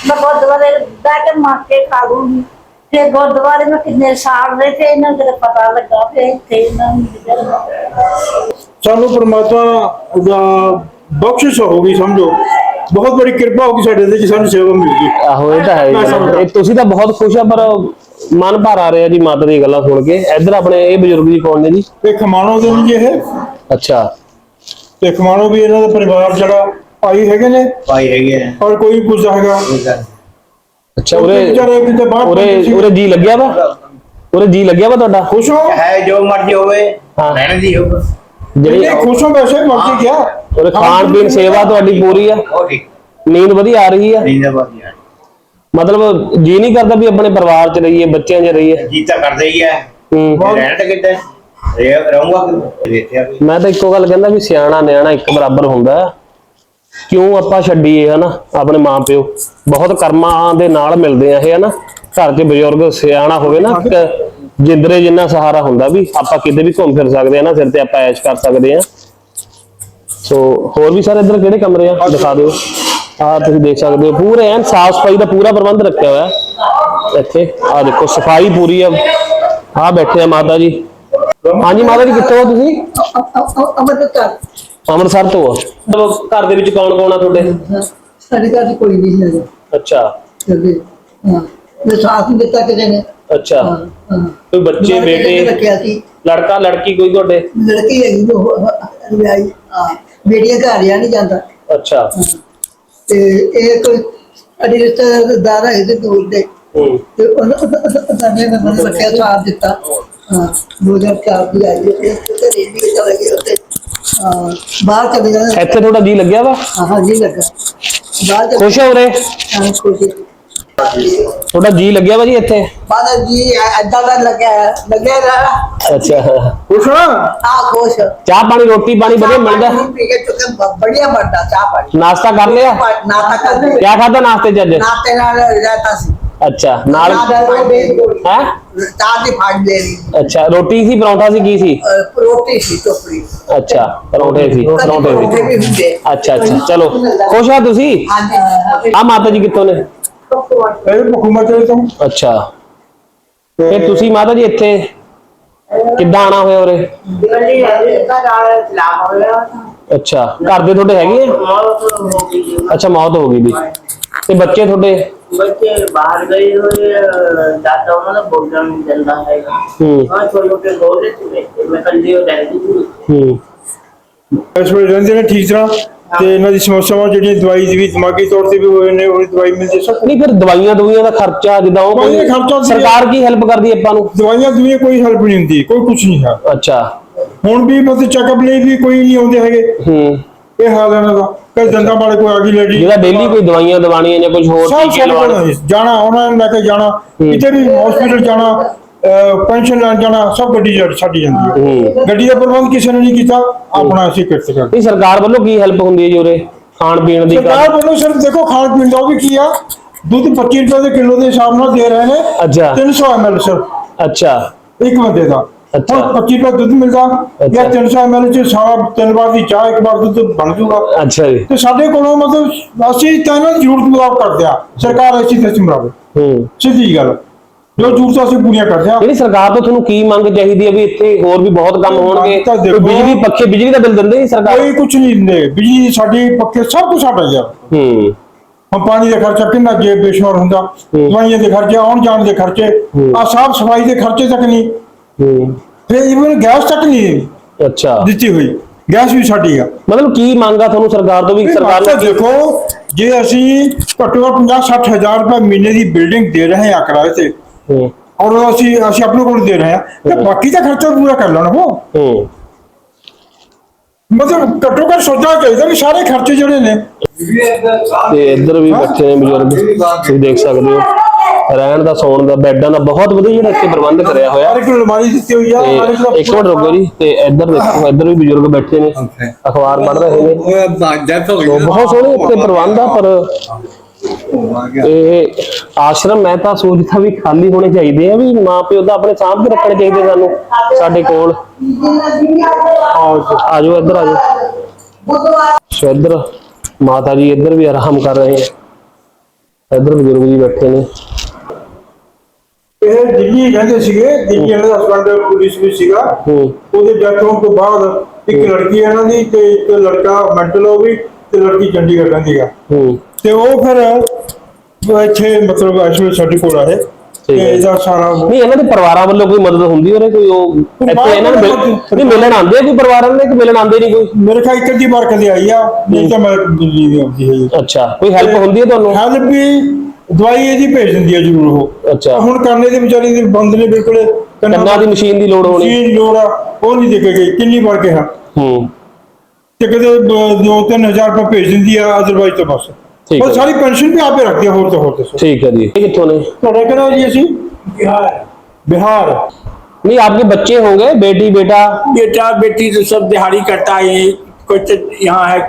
ਮੈਂ ਗੁਰਦੁਆਰੇ ਬੈ ਕੇ ਮਾਰ ਕੇ ਖਾ ਲੂੰਗੀ। ਫਿਰ ਗੁਰਦੁਆਰੇ ਮੈਂ ਕਿੰਨੇ ਸਾਲ ਰਹੇ ਤੇ ਇਹਨਾਂ ਨੂੰ ਪਤਾ ਲੱਗਾ ਫਿਰ ਇੱਥੇ ਇਹਨਾਂ ਨੂੰ ਮਿਲਿਆ। ਸਾਨੂੰ ਪਰਮਾਤਮਾ ਦਾ ਬਖਸ਼ਿਸ਼ ਹੋ ਗਈ ਸਮਝੋ। ਬਹੁਤ ਬੜੀ ਕਿਰਪਾ ਹੋ ਗਈ ਸਾਡੇ ਤੇ ਕਿ ਸਾਨੂੰ ਸੇਵਾ ਮਿਲ ਗਈ। ਆਹੋ ਇਹ ਤਾਂ ਹੈ ਹੀ। ਇਹ ਤੁਸੀਂ ਤਾਂ ਬਹੁਤ ਖੁਸ਼ ਆ ਪਰ ਮਨ ਭਰ ਆ ਰਿਹਾ ਜੀ ਮਾਤਾ ਦੀ ਗੱਲਾਂ ਸੁਣ ਕੇ। ਇੱਧਰ ਆਪਣੇ ਇਹ ਬਜ਼ੁਰਗ ਜੀ ਕੌਣ ਨੇ ਜੀ? ਇਹ ਖਮਾਣੋ ਦੇ ਨੇ ਜੀ ਇਹ। ਅੱਛਾ। ਤੇ ਖਮਾਣੋ ਵੀ ਇਹਨਾਂ ਦਾ ਪਰਿਵਾਰ ਜਿਹੜਾ ਭਾਈ ਹੈਗੇ ਨੇ ਭਾਈ ਹੈਗੇ ਨੇ ਔਰ ਕੋਈ ਪੁੱਛਦਾ ਹੈਗਾ। ਅੱਛਾ ਉਰੇ ਵਿਚਾਰੇ ਕਿਤੇ ਬਾਹਰ ਉਰੇ। ਉਰੇ ਜੀ ਲੱਗਿਆ ਵਾ? ਉਰੇ ਜੀ ਲੱਗਿਆ ਵਾ ਤੁਹਾਡਾ? ਖੁਸ਼ ਹੋ? ਹੈ ਜੋ ਮਰਜ਼ੀ ਹੋਵੇ ਹਾਂ। ਰਹਿਣ ਦੀ ਹੋਵੇ। ਜਿਹੜੀ ਨਹੀਂ ਖੁਸ਼ ਹੋ ਵੈਸੇ ਮਰਜ਼ੀ ਗਿਆ। ਉਰੇ ਖਾਣ ਪੀਣ ਸੇਵਾ ਤੁਹਾਡੀ ਪੂਰੀ ਆ। ਠੀਕ ਨੀਂਦ ਵਧੀਆ ਆ ਰਹੀ ਆ? ਨੀਂਦ ਬਾਦੀ ਹੈ ਮਤਲਬ ਜੀ ਨਹੀਂ ਕਰਦਾ ਵੀ ਆਪਣੇ ਪਰਿਵਾਰ 'ਚ ਰਹੀਏ ਬੱਚਿਆਂ 'ਚ ਰਹੀਏ? ਜੀ ਤਾਂ ਕਰਦੇ ਹੀ ਹੈ ਹੂੰ। ਰਹਿਣ ਤੇ ਕਿੱਦਾਂ ਰਹਿ ਰਹੂੰਗਾ ਕਿ ਇੱਥੇ ਆ ਮੈਂ ਤਾਂ ਇੱਕੋ ਗੱਲ ਕਹਿੰਦਾ ਵੀ ਸਿਆਣਾ ਨਿਆਣਾ ਇੱਕ ਬਰਾਬਰ ਹੁੰਦਾ ਹੈ। ਕਿਉਂ ਆਪਾਂ ਛੱਡੀਏ, ਹਨਾ? ਆਪਣੇ ਮਾਪਿਓ ਬਹੁਤ ਕਰਮਾਂ ਦੇ ਨਾਲ ਮਿਲਦੇ ਆ ਇਹ, ਹਨਾ? ਘਰ 'ਚ ਬਜ਼ੁਰਗ ਸਿਆਣਾ ਹੋਵੇ ਨਾ ਇੱਕ ਜਿੰਦਰੇ ਜਿੰਨਾ ਸਹਾਰਾ ਹੁੰਦਾ ਵੀ ਆਪਾਂ ਕਿਤੇ ਵੀ ਘੁੰਮ ਫਿਰ ਸਕਦੇ ਆ ਨਾ, ਸਿਰ ਤੇ ਆਪਾਂ ਐਸ਼ ਕਰ ਸਕਦੇ ਆ। ਸੋ, ਹੋਰ ਵੀ ਸਾਰੇ ਇੱਧਰ ਕਿਹੜੇ ਕਮਰੇ ਆ? ਦਿਖਾ ਦਿਓ। ਆ ਤੁਸੀਂ ਦੇਖ ਸਕਦੇ ਹੋ, ਪੂਰੇ ਐਨ ਸਾਫ਼ ਸਫ਼ਾਈ ਦਾ ਪੂਰਾ ਪ੍ਰਬੰਧ ਰੱਖਿਆ ਹੋਇਆ ਹੈ। ਇੱਥੇ ਆ ਦੇਖੋ, ਸਫ਼ਾਈ ਪੂਰੀ ਆ। ਆ ਬੈਠੇ ਆ ਮਾਤਾ ਜੀ। ਹਾਂਜੀ ਮਾਤਾ ਜੀ, ਕਿੱਥੋਂ ਹੋ ਤੁਸੀਂ? ਅਮਰਤਰ ਅੰਮ੍ਰਿਤਸਰ ਤੋਂ ਆ ਚਲੋ ਘਰ ਦੇ ਵਿੱਚ ਕੌਣ ਕੌਣ ਆ ਤੁਹਾਡੇ ਸਾਡੇ ਘਰ 'ਚ ਕੋਈ ਨਹੀਂ ਹੈਗਾ ਅੱਛਾ ਕਦੇ ਹਾਂ ਮੈਂ ਸਾਥ ਨਹੀਂ ਦਿੱਤਾ ਕਿਸੇ ਨੇ ਅੱਛਾ ਹਾਂ ਹਾਂ ਕੋਈ ਬੱਚੇ ਮੈਂ ਕਿਸੇ ਨੇ ਬੇਟੇ ਰੱਖਿਆ ਸੀ ਲੜਕਾ ਲੜਕੀ ਕੋਈ ਤੁਹਾਡੇ ਲੜਕੀ ਹੈਗੀ ਉਹ ਵਿਆਹੀ ਹਾਂ ਬੇਟੀਆਂ ਘਰ ਆ ਨਹੀਂ ਜਾਂਦਾ ਅੱਛਾ ਤੇ ਇਹ ਕੋਈ ਅੜੀ ਰਿਸ਼ਤੇਦਾਰ ਹੈ ਤੇ ਦੂਰ ਦੇ ਹੂੰ ਤੇ ਉਹਨਾਂ ਨੇ ਮੈਨੂੰ ਰੱਖਿਆ ਸਾਥ ਦਿੱਤਾ ਹਾਂ 2004 ਦੀ ਆਈ ਹੈ ਤੇ ਰੇਡੀ ਚਲੇ ਗਏ ਉੱਤੇ ਹਾਂ ਬਾਹਰ ਚਲੇ ਗਏ ਇੱਥੇ ਤੁਹਾਡਾ ਜੀ ਲੱਗਿਆ ਵਾ? ਹਾਂ ਜੀ ਲੱਗਾ। ਬਾਹਰ ਚਲੇ ਖੁਸ਼ ਹੋ ਰਹੇ ਹਾਂ ਖੁਸ਼ੀ ਤੁਹਾਡਾ ਜੀ ਲੱਗਿਆ ਵਾ ਜੀ ਇੱਥੇ? ਬਾਦਲ ਜੀ ਐਦਾਂ ਦਾ ਲੱਗਿਆ ਲੱਗਿਆ ਰਹਾ। ਅੱਛਾ। ਖੁਸ਼ ਹੋ? ਆ ਖੁਸ਼। ਚਾਹ ਪਾਣੀ ਰੋਟੀ ਪਾਣੀ ਵਧੀਆ ਮਿਲਦਾ? ਪਾਣੀ ਪੀ ਕੇ ਚੁੱਕੇ ਬੜੀਆ ਬਣਦਾ ਚਾਹ ਪਾਣੀ। ਨਾਸ਼ਤਾ ਕਰ ਲਿਆ? ਨਾਤਾ ਕਰਦੇ ਕਿਆ ਖਾਦਾ ਨਾਸ਼ਤੇ 'ਚ ਅੱਜ? ਨਾਤੇ ਨਾਲ ਰਹਿਤਾ ਸੀ। ਅੱਛਾ ਨਾਲ ਹੈ? ਚਾਹ ਦੀ ਫਾੜ ਦੇ ਅੱਛਾ ਰੋਟੀ ਸੀ ਪਰੌਂਠਾ ਸੀ ਕੀ ਸੀ? ਰੋਟੀ ਸੀ ਟੋਕਰੀ ਅੱਛਾ ਪਰੌਂਠੇ ਸੀ ਪਰੌਂਠੇ ਵੀ ਹੁੰਦੇ। ਅੱਛਾ ਅੱਛਾ ਚਲੋ। ਖੁਸ਼ ਆ ਤੁਸੀਂ? ਆ ਮਾਤਾ ਜੀ ਕਿੱਥੋਂ ਨੇ? ਇਹ ਹੁਕੂਮਤ ਦੇ ਤੋਂ। ਅੱਛਾ। ਤੇ ਤੁਸੀਂ ਮਾਤਾ ਜੀ ਇੱਥੇ? ਕਿੱਦਾਂ ਆਣਾ ਹੋਇਆ ਉਰੇ? ਹੈ ਦਾ ਨਾਲ ਸਲਾਮ ਹੋ ਗਿਆ ਅੱਛਾ ਘਰ ਦੇ ਤੁਹਾਡੇ ਹੈਗੇ ਆ? ਅੱਛਾ ਮੌਤ ਹੋ ਗਈ ਵੀ ਤੇ ਬੱਚੇ ਤੁਹਾਡੇ? ਬੱਚੇ ਬਾਹਰ ਗਏ ਹੋਏ ਅਹ, ਦਾਦਾ ਉਹਨਾਂ ਦਾ ਬੋਲਣ ਨਹੀਂ ਦਿੰਦਾ ਹੈਗਾ। ਹੂੰ। ਹਾਂ ਛੋਟੇ ਛੋਟੇ ਗੋਲੇ ਸੀ ਮੈਂ ਕੱਲੀ ਹੋ ਰਹਿੰਦੀ ਸੀ ਹੂੰ। ਇਸ ਵੇਲੇ ਰਹਿੰਦੇ ਨੇ ਠੀਕ ਤਰ੍ਹਾਂ? ਤੇ ਇਹਨਾਂ ਦੀ ਸਮੱਸਿਆਵਾਂ ਜਿਹੜੀਆਂ ਦਵਾਈ ਦੀ ਵੀ ਦਿਮਾਗੀ ਤੌਰ ਤੇ ਵੀ ਹੋਏ ਨੇ ਉਹਦੀ ਦਵਾਈ ਸਭ ਨਹੀਂ ਫਿਰ ਦਵਾਈਆਂ ਦਵਾਈਆਂ ਦਾ ਖਰਚਾ ਜਿੱਦਾਂ ਉਹ ਦਵਾਈਆਂ ਕੋਈ ਖਰਚਾ। ਸਰਕਾਰ ਕੀ ਹੈਲਪ ਕਰਦੀ ਹੈ ਆਪਾਂ ਨੂੰ? ਦਵਾਈਆਂ ਦੁਨੀਆ ਕੋਈ ਹੈਲਪ ਨਹੀਂ ਹੁੰਦੀ ਕੋਈ ਕੁਝ ਨਹੀਂ ਹੈ। ਅੱਛਾ। ਹੁਣ ਵੀ ਮਤਲਬ ਚੈੱਕਅਪ ਲਈ ਵੀ ਕੋਈ ਨਹੀਂ ਆਉਂਦੇ ਹੈਗੇ। ਹੂੰ। ਇਹ ਹਾਲ ਹੈ ਇਹਨਾਂ ਦਾ। ਕਈ ਦੰਦਾਂ ਵਾਲੇ ਕੋਈ ਆ ਗਈ ਲੇਡੀ ਜਿਹੜਾ ਡੇਲੀ ਕੋਈ ਦਵਾਈਆਂ ਦਵਾਣੀਆਂ ਜਾਂ ਕੁਝ ਹੋਰ ਸਭ ਟੀਕੇ ਲਵਾਉਣੇ। ਜਾਣਾ ਉਹਨਾਂ ਨੇ ਲੈ ਕੇ ਜਾਣਾ ਕਿਤੇ ਵੀ ਹਸਪੀਟਲ ਜਾਣਾ ਪੈਨਸ਼ਨ ਲੈਣ ਜਾਣਾ ਸਭ ਗੱਡੀ ਛੱਡੀ ਜਾਂਦੀ ਹੈ। ਗੱਡੀ ਦਾ ਪ੍ਰਬੰਧ ਕਿਸੇ ਨੇ ਨਹੀਂ ਕੀਤਾ ਆਪਣਾ ਅਸੀਂ ਕਿਰਤ ਕਰਦੇ ਨਹੀਂ ਸਰਕਾਰ ਵੱਲੋਂ ਕੀ ਹੈਲਪ ਹੁੰਦੀ ਹੈ ਜੀ ਉਰੇ? ਖਾਣ ਪੀਣ ਦੀ ਸਰਕਾਰ ਵੱਲੋਂ ਸਿਰਫ ਦੇਖੋ ਖਾਣ ਪੀਣ ਦਾ ਉਹ ਵੀ ਕੀ ਆ? ਦੁੱਧ 25 ਰੁਪਏ ਦੇ ਕਿਲੋ ਦੇ ਹਿਸਾਬ ਨਾਲ ਦੇ ਰਹੇ ਨੇ। ਅੱਛਾ। 300 ml ਸਰ ਅੱਛਾ। ਇੱਕ ਬੰਦੇ ਦਾ। ਅੱਛਾ। ਹੁਣ 25 ਰੁਪਏ ਦੁੱਧ ਮਿਲਦਾ। ਜਾਂ 300 ml ਚ ਸਾਰਾ ਤਿੰਨ ਵਾਰ ਦੀ ਚਾਹ ਇੱਕ ਵਾਰ ਦੁੱਧ ਬਣ ਜੂਗਾ। ਅੱਛਾ ਜੀ। ਤੇ ਸਾਡੇ ਕੋਲੋਂ ਮਤਲਬ ਅਸੀਂ ਤਾਂ ਨਾ ਜ਼ਰੂਰਤ ਮੁਤਾਬਕ ਕਰਦੇ ਆ ਸਰਕਾਰ ਐਸੀ ਤੇ ਸਮਰਾਵੇ ਹੂੰ। ਸਿੱਧੀ ਗੱਲ। ਜੋ ਜ਼ਰੂਰਤ ਅਸੀਂ ਪੂਰੀਆਂ ਕਰਦੇ ਆ ਜਿਹੜੀ ਸਰਕਾਰ ਤੋਂ ਤੁਹਾਨੂੰ ਕੀ ਮੰਗ ਚਾਹੀਦੀ ਹੈ ਵੀ ਇੱਥੇ ਹੋਰ ਵੀ ਬਹੁਤ ਕੰਮ ਹੋਣਗੇ? ਬਿਜਲੀ ਪੱਖੇ ਬਿਜਲੀ ਦਾ ਬਿੱਲ ਦਿੰਦੇ ਨਹੀਂ ਸਰਕਾਰ? ਕੋਈ ਕੁਝ ਨਹੀਂ ਦਿੰਦੇ। ਬਿਜਲੀ ਸਾਡੀ ਪੱਕੇ ਸਭ ਕੁਝ ਸਾਡਾ ਯਾਰ ਹੂੰ। ਪਾਣੀ ਦਾ ਖਰਚਾ ਕਿੰਨਾ ਜੇ ਬੇਸ਼ੁਮਾਰ ਹੁੰਦਾ। ਦਵਾਈਆਂ ਦੇ ਖਰਚੇ ਆਉਣ ਜਾਣ ਦੇ ਖਰਚੇ। ਆ ਸਾਫ਼ ਸਫ਼ਾਈ ਦੇ ਖਰਚੇ ਤੱਕ ਨਹੀਂ। ਹੂੰ। ਤੇ ਇਵਨ ਗੈਸ ਤੱਕ ਨਹੀਂ ਅੱਛਾ। ਦਿੱਤੀ ਹੋਈ। ਗੈਸ ਵੀ ਸਾਡੀ ਆ ਮਤਲਬ ਕੀ ਮੰਗ ਆ ਤੁਹਾਨੂੰ ਸਰਕਾਰ ਤੋਂ ਵੀ? ਸਰਕਾਰ ਨੂੰ ਦੇਖੋ ਜੇ ਅਸੀਂ ਘੱਟੋ ਘੱਟ 50 60 ਹਜ਼ਾਰ ਰੁਪਏ ਮਹੀਨੇ ਦੀ ਬਿਲਡਿੰਗ ਦੇ ਰਹੇ ਹਾਂ ਕਿਰਾਏ ਤੇ ਹੂੰ। ਔਰ ਅਸੀਂ ਅਸੀਂ ਆਪਣੇ ਕੋਲ ਦੇ ਰਹੇ ਹਾਂ ਤੇ ਬਾਕੀ ਦਾ ਖਰਚਾ ਪੂਰਾ ਕਰ ਲੈਣਾ ਹੋ ਹੂੰ। ਮਤਲਬ ਘੱਟੋ ਘੱਟ ਸੋਚਣਾ ਚਾਹੀਦਾ ਵੀ ਸਾਰੇ ਖਰਚੇ ਜਿਹੜੇ ਨੇ। ਤੇ ਇੱਧਰ ਵੀ ਬੈਠੇ ਨੇ ਬਜ਼ੁਰਗ ਤੁਸੀਂ ਦੇਖ ਸਕਦੇ ਹੋ। ਰਹਿਣ ਦਾ ਸੌਣ ਦਾ ਬੈੱਡਾਂ ਦਾ ਬਹੁਤ ਵਧੀਆ ਜਿਹੜਾ ਇੱਥੇ ਪ੍ਰਬੰਧ ਕਰਿਆ ਹੋਇਆ। ਹਰ ਇੱਕ ਨੂੰ ਅਲਮਾਰੀ ਦਿੱਤੀ ਹੋਈ ਆ ਹਰ ਇੱਕ ਦਾ ਇੱਕ ਮਿੰਟ ਰੁਕੋ ਜੀ ਤੇ ਇੱਧਰ ਦੇਖੋ ਇੱਧਰ ਵੀ ਬਜ਼ੁਰਗ ਬੈਠੇ ਨੇ ਅਖਬਾਰ ਪੜ੍ਹ ਰਹੇ ਨੇ। ਬਹੁਤ ਸੋਹਣੇ ਇੱਥੇ ਪ੍ਰਬੰਧ ਆ ਪਰ ਇਹ ਆਸ਼ਰਮ ਮੈਂ ਤਾਂ ਸੋਚਦਾ ਵੀ ਖਾਲੀ ਹੋਣੇ ਚਾਹੀਦੇ ਆ ਵੀ ਮਾਂ ਪਿਓ ਦਾ ਆਪਣੇ ਸਾਂਭ ਕੇ ਰੱਖਣੇ ਚਾਹੀਦੇ ਸਾਨੂੰ ਸਾਡੇ ਕੋਲ। ਆਜੋ ਇੱਧਰ ਆਜੋ। ਸੋ ਇੱਧਰ ਮਾਤਾ ਜੀ ਇੱਧਰ ਵੀ ਆਰਾਮ ਕਰ ਰਹੇ ਆ। ਇੱਧਰ ਬਜ਼ੁਰਗ ਜੀ ਬੈਠੇ ਨੇ। ਇਹ ਦਿੱਲੀ ਰਹਿੰਦੇ ਸੀਗੇ ਦਿੱਲੀ ਇਹਨਾਂ ਦਾ ਹਸਬੰਡ ਪੁਲਿਸ ਵਿੱਚ ਸੀਗਾ। ਉਹਦੇ ਡੈਥ ਹੋਣ ਤੋਂ ਬਾਅਦ ਇੱਕ ਲੜਕੀ ਇਹਨਾਂ ਦੀ ਤੇ ਇੱਕ ਲੜਕਾ ਮੈਂਟਲ ਹੋ ਗਈ ਤੇ ਲੜਕੀ ਚੰਡੀਗੜ੍ਹ ਰਹਿੰਦੀ ਆ। ਤੇ ਉਹ ਫਿਰ ਇੱਥੇ ਮਤਲਬ ਇਸ ਵੇਲੇ ਸਾਡੇ ਕੋਲ ਆਏ ਤੇ। ਇਹਦਾ ਸਾਰਾ ਨਹੀਂ ਇਹਨਾਂ ਦੇ ਪਰਿਵਾਰਾਂ ਵੱਲੋਂ ਕੋਈ ਮਦਦ ਹੁੰਦੀ ਹੋਰੇ ਕੋਈ ਉਹ ਇੱਥੇ ਇਹਨਾਂ ਨੂੰ ਨਹੀਂ ਮਿਲਣ ਆਉਂਦੇ ਕੋਈ ਪਰਿਵਾਰਾਂ ਦੇ ਕਿ ਮਿਲਣ ਆਉਂਦੇ ਨਹੀਂ ਕੋਈ? ਮੇਰੇ ਖਿਆਲ ਇੱਕ ਅੱਧੀ ਵਾਰ ਕਦੇ ਆਈ ਆ ਨਹੀਂ ਤਾਂ ਮੈਂ ਦਿੱਲੀ ਦੀ ਆਉਂਦੀ ਹੈ। ਅੱਛਾ ਕੋਈ ਹੈਲਪ ਹੁੰਦੀ ਹੈ ਤੁਹਾਨੂੰ? ਹੈਲਪ ਵੀ ਦਵਾਈ ਇਹਦੀ ਭੇਜ ਦਿੰਦੀ ਆ ਜ਼ਰੂਰ ਉਹ ਅੱਛਾ ਹੁਣ ਕਰਨੇ ਦੀ ਵਿਚਾਰੀ ਦੀ ਬੰਦ ਨੇ ਬਿਲਕੁਲ ਕੰਨਾਂ ਦੀ ਮਸ਼ੀਨ ਦੀ ਲੋੜ ਹੋਣੀ ਚੀਜ਼ ਲੋੜ ਆ ਉਹ ਨਹੀਂ ਦੇ ਕੇ ਗਈ ਕਿੰਨੀ ਵਾਰ ਕਿਹਾ ਹੂੰ ਤੇ ਕਦੇ 2-3000 ਰੁਪਏ ਭੇਜ ਦਿੰਦੀ ਆ ਅਦਰਵਾਈਜ਼ ਤਾਂ ਬਸ ਠੀਕ ਉਹ ਹੈ। ਸਾਰੀ ਪੈਨਸ਼ਨ ਵੀ ਆਪੇ ਰੱਖਦੀ ਆ ਹੋਰ ਤਾਂ ਹੋਰ ਦੱਸੋ ठीक है जी ये कितों ने ਤੁਹਾਡਾ ਕਿਹੜਾ ਜੀ ਅਸੀਂ ਬਿਹਾਰ ਬਿਹਾਰ नहीं आपके बच्चे होंगे बेटी बेटा बेटा बेटी तो सब दिहाड़ी करता है ये कोई तो यहाँ है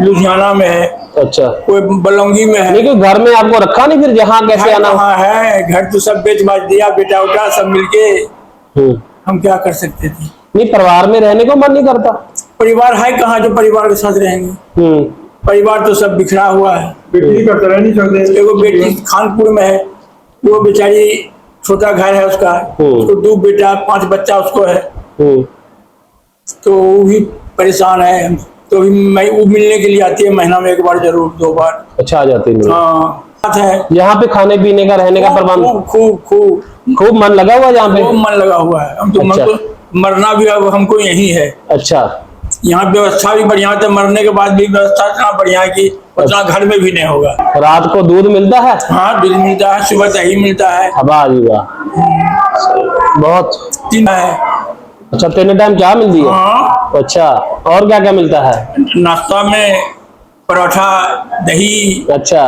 लुधियाना में है अच्छा। कोई बलोंगी में है। लेकिन घर में आपको रखा नहीं फिर? जहाँ कैसे आना। हाँ है? घर तो सब बेच बाज दिया बेटा उठा सब मिलके। हम्म। हम क्या कर सकते थे? नहीं परिवार में रहने को मन नहीं करता। परिवार है कहाँ जो परिवार के साथ रहेंगे? हम्म। परिवार तो सब बिखरा हुआ है। बेटी का तो रह नहीं सकते। एगो बेटी खानपुर में है। वो बेचारी छोटा घर है उसका। हम्म। उसको दो बेटा पाँच बच्चा उसको है। तो वो भी परेशान है। तो भी मैं वो मिलने के लिए आती है महीना में एक बार ज़रूर दो बार। अच्छा आ जाते हैं हाँ है। यहाँ पे खाने पीने का रहने का प्रबंध? खूब खूब खूब। खूब मन लगा हुआ है यहाँ खूब पे मन लगा हुआ है। हम तो अच्छा। को मरना भी अब हमको यही है। अच्छा। यहाँ व्यवस्था भी बढ़िया है तो मरने के बाद भी व्यवस्था इतना बढ़िया है कि उतना घर में भी नहीं होगा। रात को दूध मिलता है? हाँ दूध मिलता है सुबह दही मिलता है। वाह बहुत। तीन है। अच्छा तीन टाइम क्या मिलती है? हाँ। अच्छा और क्या क्या मिलता है? नाश्ता में पराठा दही अच्छा।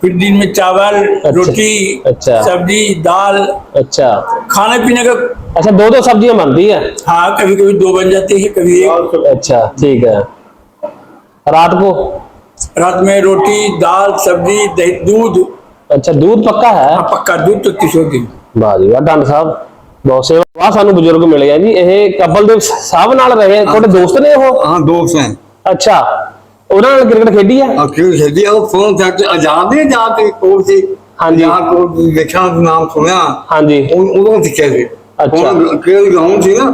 फिर दिन में चावल अच्छा, रोटी अच्छा। सब्ज़ी दाल। अच्छा। खाने पीने का अच्छा दो दो सब्ज़ियाँ बनती है? हाँ कभी कभी दो बन जाती है कभी एक। अच्छा ठीक है। रात को? रात में रोटी दाल सब्ज़ी दही दूध। अच्छा दूध पक्का है? हाँ, पक्का दूध तो किशोर दिन। वाह जी साहब बहुत सेवा ਸੇਵਾ ਵਾਹ ਸਾਨੂੰ ਬਜ਼ੁਰਗ ਮਿਲੇ ਆ ਜੀ ਇਹ ਕਪਲਦੇਵ ਸਾਹਿਬ ਨਾਲ ਰਹੇ ਤੁਹਾਡੇ ਦੋਸਤ ਨੇ ਉਹ हाँ दोस्त हैं ਅੱਛਾ ਉਹਨਾਂ ਨਾਲ ਕ੍ਰਿਕਟ ਖੇਡੀ ਆ और क्यों खेली वो फोन करके आजाद है जहाँ पे कोच से हाँ जी। जहाँ को देखा नाम सुना ਹਾਂਜੀ उन उनको दिखे थे अच्छा। उन- केवल गाँव थी ना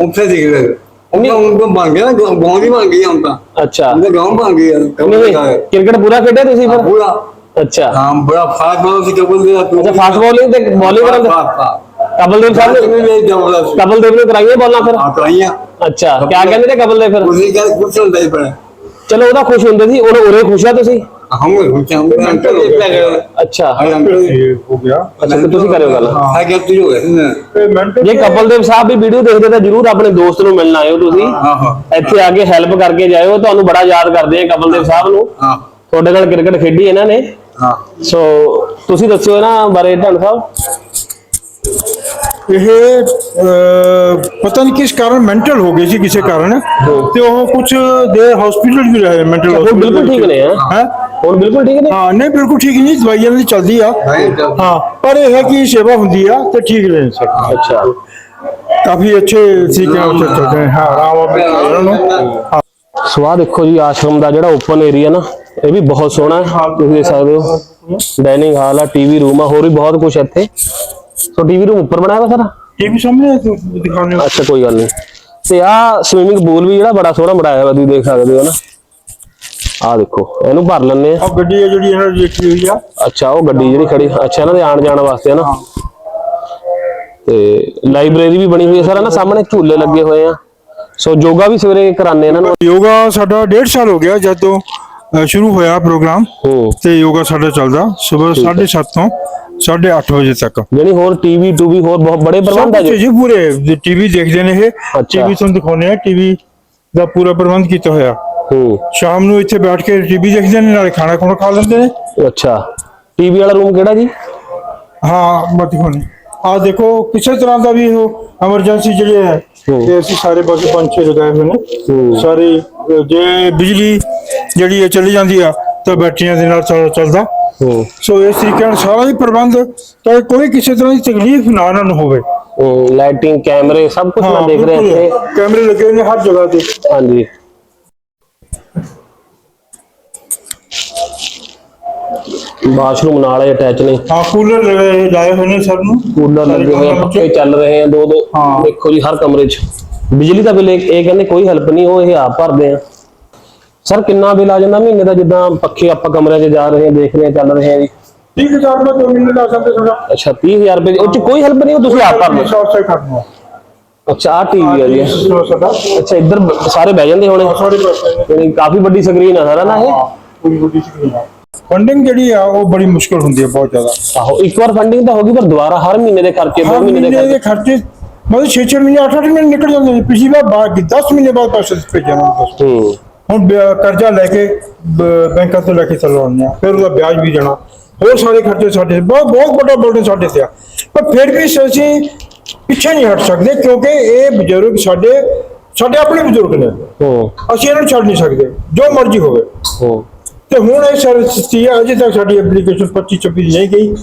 उनसे दिख रहे थे उनका उनको बन गया गाँव ही बन गया उनका ਅੱਛਾ उनका गाँव बन गया कबल ਨਹੀਂ का है। ਕ੍ਰਿਕਟ ਪੂਰਾ ਖੇਡਿਆ ਤੁਸੀਂ हाँ, ਫਿਰ पूरा ਅੱਛਾ हाँ बड़ा फास्ट बॉल से कबल दिया ਅੱਛਾ ਫਾਸਟ ਬੋਲਿੰਗ ਤੇ ਬੋਲਿੰਗ ਕਰਨ ਕਬਲਦੇਵ ਸਾਹਿਬ ਨੇ ਵੀ ਜਾਉਂਦਾ ਸੀ ਕਬਲਦੇਵ ਨੇ ਕਰਾਈਆਂ ਬੋਲਾਂ ਫਿਰ? ਹਾਂ ਕਰਾਈਆਂ। ਅੱਛਾ ਕੀ ਕਹਿੰਦੇ ਨੇ ਕਬਲਦੇਵ ਫਿਰ? ਉਸੇ ਗੱਲ ਕੁਛ ਹੁੰਦਾ ਹੀ ਪੜਾ ਚਲੋ ਉਹਦਾ ਖੁਸ਼ ਹੁੰਦੇ ਸੀ ਉਹ ਉਰੇ ਖੁਸ਼ ਆ ਤੁਸੀਂ? ਹਮ ਖੁਸ਼ ਹਾਂ ਅੰਕਲ ਅੱਛਾ। ਹੋ ਗਿਆ। ਅੱਛਾ ਤੁਸੀਂ ਕਰਿਓ ਗੱਲ। ਹਾਂ ਕਿ ਤੁਸੀਂ ਹੋ ਗਏ। ਜੇ ਕਪਲਦੇਵ ਸਾਹਿਬ ਵੀ ਵੀਡੀਓ ਦੇਖਦੇ ਤਾਂ ਜਰੂਰ ਆਪਣੇ ਦੋਸਤ ਨੂੰ ਮਿਲਣਾ ਆਇਓ ਤੁਸੀਂ। ਇੱਥੇ ਆ ਕੇ ਹੈਲਪ ਕਰਕੇ ਜਾਇਓ ਤੁਹਾਨੂੰ ਬੜਾ ਯਾਦ ਕਰਦੇ ਆ ਕਪਲਦੇਵ ਸਾਹਿਬ ਨੂੰ। ਹਾਂ। ਤੁਹਾਡੇ ਨਾਲ ਕ੍ਰਿਕਟ ਖੇਡੀ ਇਹਨਾਂ ਨੇ। ਹਾਂ। ਸੋ ਤੁਸੀਂ ਦੱਸਿਓ ਨਾ ਬਾਰੇ ਢੰਡ ਸਾਹਿਬ। ਇਹ ਅਹ, ਪਤਾ ਕਿਸ ਕਾਰਨ ਮੈਂਟਲ ਹੋ ਗਏ ਸੀ ਕਿਸੇ ਕਾਰਨ ਤੇ ਉਹ ਕੁਝ ਦੇ ਹਸਪੀਟਲ ਵੀ ਰਹੇ ਮੈਂਟਲ ਹੁਣ ਬਿਲਕੁਲ ਠੀਕ ਨੇ ਹੈਂ? ਹੁਣ ਬਿਲਕੁਲ ਠੀਕ ਨੇ? ਹਾਂ ਨਹੀਂ ਬਿਲਕੁਲ ਠੀਕ ਨਹੀਂ ਦਵਾਈਆਂ ਨਾਲ ਚੱਲਦੀ ਆ। ਹਾਂ ਪਰ ਇਹ ਹੈ ਕਿ ਸੇਵਾ ਹੁੰਦੀ ਆ ਤੇ ਠੀਕ ਰਹੇ ਸਰ ਅੱਛਾ। ਕਾਫੀ ਅੱਛੇ ਸੀ ਕਿ ਉਹ ਚੱਲ ਰਹੇ। ਹਾਂ ਆਰਾਮ ਆ ਬਿਲਕੁਲ ਉਹਨਾਂ। ਨੂੰ ਹਾਂ। ਦੇਖੋ ਜੀ ਆਸ਼ਰਮ ਦਾ ਜਿਹੜਾ ਓਪਨ ਏਰੀਆ ਨਾ ਇਹ ਵੀ ਬਹੁਤ ਸੋਹਣਾ ਹੈ। ਤੁਸੀਂ ਦੇਖ ਸਕਦੇ ਹੋ। ਡਾਈਨਿੰਗ ਹਾਲ ਆ ਟੀਵੀ ਰੂਮ ਆ ਹੋਰ ਵੀ ਬਹੁਤ ਕੁਝ ਇੱਥੇ। ਸੋ ਟੀਵੀ ਰੂਮ ਉੱਪਰ ਬਣਾਇਆ ਵਾ ਸਾਰਾ? ਇਹ ਵੀ ਸਾਹਮਣੇ ਦਿਖਾਉਣੇ ਅੱਛਾ ਕੋਈ ਗੱਲ ਨਹੀਂ। ਤੇ ਆ ਸਵਿਮਿੰਗ ਪੂਲ ਵੀ ਜਿਹੜਾ ਬੜਾ ਸੋਹਣਾ ਬਣਾਇਆ ਹੋਇਆ ਤੁਸੀਂ ਦੇਖ ਸਕਦੇ ਹੋ ਨਾ। ਆ ਦੇਖੋ ਇਹਨੂੰ ਭਰ ਲੈਣੇ ਆ। ਆ ਗੱਡੀ ਹੈ ਜਿਹੜੀ ਇਹਨਾਂ ਦੀ ਰੱਖੀ ਹੋਈ ਆ। ਅੱਛਾ ਉਹ ਗੱਡੀ ਜਿਹੜੀ ਖੜੀ ਅੱਛਾ ਇਹਨਾਂ ਦੇ ਆਣ ਜਾਣ ਵਾਸਤੇ ਹੈ ਨਾ। ਤੇ ਲਾਇਬ੍ਰੇਰੀ ਵੀ ਬਣੀ ਹੋਈ ਹੈ ਸਰ ਨਾ ਸਾਹਮਣੇ ਝੂਲੇ ਲੱਗੇ ਹੋਏ ਆ। ਸੋ ਯੋਗਾ ਵੀ ਸਵੇਰੇ ਕਰਾਉਂਦੇ ਇਹਨਾਂ ਨੂੰ। ਯੋਗਾ ਸਾਡਾ 1.5 ਸਾਲ ਹੋ ਗਿਆ ਜਦ ਤੋਂ ਅ, ਸ਼ੁਰੂ ਹੋਇਆ ਪ੍ਰੋਗਰਾਮ। ਹੂੰ। ਤੇ ਯੋਗਾ ਸਾਡਾ ਚੱਲਦਾ ਸਵੇਰ 7:30 ਤੋਂ। 8:30 ਵਜੇ ਤੱਕ। ਜਿਹੜੀ ਹੋਰ ਟੀਵੀ ਟੂਵੀ ਹੋਰ ਬਹੁਤ ਬੜੇ ਪ੍ਰਬੰਧ ਕੁਝ ਜੀ ਜੀ ਪੂਰੇ ਟੀਵੀ ਦੇਖਦੇ ਨੇ ਇਹ। ਟੀਵੀ ਤੁਹਾਨੂੰ ਦਿਖਾਉਣੇ ਆ ਟੀਵੀ ਦਾ ਪੂਰਾ ਪ੍ਰਬੰਧ ਕੀਤਾ ਹੋਇਆ। ਹੂੰ। ਸ਼ਾਮ ਨੂੰ ਇੱਥੇ ਬੈਠ ਕੇ ਟੀਵੀ ਦੇਖਦੇ ਨੇ ਨਾਲੇ ਖਾਣਾ ਖੁਣਾ ਖਾ ਲੈਂਦੇ ਨੇ। ਅੱਛਾ। ਟੀਵੀ ਵਾਲਾ ਰੂਮ ਕਿਹੜਾ ਜੀ? ਹਾਂ ਮੈਂ ਦਿਖਾਉਣੇ ਆ ਦੇਖੋ ਕਿਸੇ ਤਰ੍ਹਾਂ ਦਾ ਵੀ ਉਹ ਐਮਰਜੈਂਸੀ ਜਿਹੜੀ ਹੈ ਹੂੰ। ਇਹ ਅਸੀਂ ਸਾਰੇ ਬਾਕੀ ਪੰਜ ਛੇ ਲਗਾਏ ਹੋਏ ਹੂੰ। ਨੇ ਸਾਰੇ ਜੇ ਬਿਜਲੀ ਜਿਹੜੀ ਹੈ ਚਲੀ ਜਾਂਦੀ ਆ ਤਾਂ ਬੈਟਰੀਆਂ ਦੇ ਨਾਲ ਚੱਲ- ਚੱਲਦਾ। ਹੂੰ ਸੋ ਇਸ ਤਰੀਕੇ ਨਾਲ ਸਾਰਾ ਹੀ ਪ੍ਰਬੰਧ ਤਾਂ ਕੋਈ ਕਿਸੇ ਤਰ੍ਹਾਂ ਦੀ ਤਕਲੀਫ ਨਾ ਨੂੰ ਹੋਵੇ। ਲਾਈਟਿੰਗ ਕੈਮਰੇ ਸਭ ਕੁਝ ਮੈਂ ਦੇਖ ਰਿਹਾ। ਇੱਥੇ। ਕੈਮਰੇ ਲੱਗੇ ਨੇ ਹਰ ਜਗ੍ਹਾ ਤੇ। ਹਾਂਜੀ। ਬਾਥਰੂਮ ਨਾਲ ਅਟੈਚ ਨੇ। ਹਾਂ ਕੂਲਰ ਲਾਏ ਹੋਏ ਨੇ ਸਭ ਨੂੰ। ਕੂਲਰ ਲੱਗੇ ਹੋਏ ਆ ਪੱਖੇ ਚੱਲ ਰਹੇ ਆ ਦੋ ਦੋ। ਦੇਖੋ ਜੀ ਹਰ ਕਮਰੇ 'ਚ। ਬਿਜਲੀ ਦਾ ਬਿੱਲ ਇਹ ਕਹਿੰਦੇ ਕੋਈ ਹੈਲਪ ਨਹੀਂ ਉਹ ਇਹ ਆਪ ਭਰਦੇ ਆ। ਸਰ ਕਿੰਨਾ ਬਿੱਲ ਆ ਜਾਂਦਾ ਮਹੀਨੇ ਦਾ ਜਿੱਦਾਂ ਪੱਖੇ ਆਪਾਂ ਕਮਰਿਆਂ 'ਚ ਜਾ ਰਹੇ ਆ ਦੇਖ ਰਹੇ ਆ ਚੱਲ ਰਹੇ ਆ ਜੀ? 30000 ਰੁਪਏ ਦੋ ਮਹੀਨੇ ਦਾ ਸਕਦੇ ਥੋੜਾ ਅੱਛਾ 30000 ਰੁਪਏ ਦੀ- ਉਹ 'ਚ ਕੋਈ ਹੈਲਪ ਨਹੀਂ ਉਹ ਤੁਸੀਂ ਆਪ ਭਰਦੇ ਸੌ ਸੇ ਕਰਨਾ ਅੱਛਾ ਆ ਟੀਵੀ ਆ ਜੀ। ਅੱਛਾ ਇੱਧਰ ਬ- ਸਾਰੇ ਬਹਿ ਜਾਂਦੇ ਹੋਣੇ? ਸਾਰੇ ਨੇ ਯਾਨੀ ਕਾਫੀ ਵੱਡੀ ਸਕਰੀਨ ਆ ਸਾਰਾ ਨਾ ਇਹ? ਪੂਰੀ ਵੱਡੀ ਸਕਰੀਨ ਆ। ਫੰਡਿੰਗ ਜਿਹੜੀ ਆ ਉਹ ਬੜੀ ਮੁਸ਼ਕਲ ਹੁੰਦੀ ਹੈ ਬਹੁਤ ਜ਼ਿਆਦਾ। ਆਹੋ ਇੱਕ ਵਾਰ ਫੰਡਿੰਗ ਤਾਂ ਹੋ ਗਈ ਪਰ ਦੁਬਾਰਾ ਹਰ ਮਹੀਨੇ ਦੇ ਖਰਚੇ ਦੋ ਹਰ ਮਹੀਨੇ ਦੇ ਮਹੀਨੇ ਦੇ ਖਰਚੇ। ਖਰਚੇ ਮਤਲਬ 6-6 ਮਹੀਨੇ 8-8 ਮਹੀਨੇ ਨਿਕਲ ਜਾਂਦੇ ਨੇ। ਪਿਛਲੀ ਵਾਰ ਬਾਅਦ 10 ਮਹੀਨੇ ਬਾਅਦ ਪੈਸੇ ਭੇਜਿਆ ਮੈਂ ਹੂੰ। ਹੁਣ ਕਰਜ਼ਾ ਲੈ ਕੇ ਬ- ਬੈਂਕਾਂ ਤੋਂ ਲੈ ਕੇ ਚੱਲਾਉਂਦੇ ਆ ਫਿਰ ਉਹਦਾ ਵਿਆਜ ਵੀ ਦੇਣਾ। ਹੋਰ ਸਾਰੇ ਖਰਚੇ ਸਾਡੇ ਬਹੁਤ ਬਹੁਤ ਵੱਡਾ ਬਰਡਨ ਸਾਡੇ ਤੇ ਆ। ਪਰ ਫਿਰ ਵੀ ਅਸੀਂ ਪਿੱਛੇ ਨਹੀਂ ਹਟ ਸਕਦੇ ਕਿਉਂਕਿ ਇਹ ਬਜ਼ੁਰਗ ਸਾਡੇ ਸਾਡੇ ਆਪਣੇ ਬਜ਼ੁਰਗ ਨੇ। ਹੂੰ। ਅਸੀਂ ਇਹਨਾਂ ਨੂੰ ਛੱਡ ਨਹੀਂ ਸਕਦੇ। ਜੋ ਮਰਜ਼ੀ ਹੋਵੇ। ਹੂੰ। ਤੇ ਹੁਣ ਇਹ ਸਰਸਤੀ ਹੈ ਅਜੇ ਤੱਕ ਸਾਡੀ ਐਪਲੀਕੇਸ਼ਨ 25 26 ਦੀ ਨਹੀਂ ਗਈ।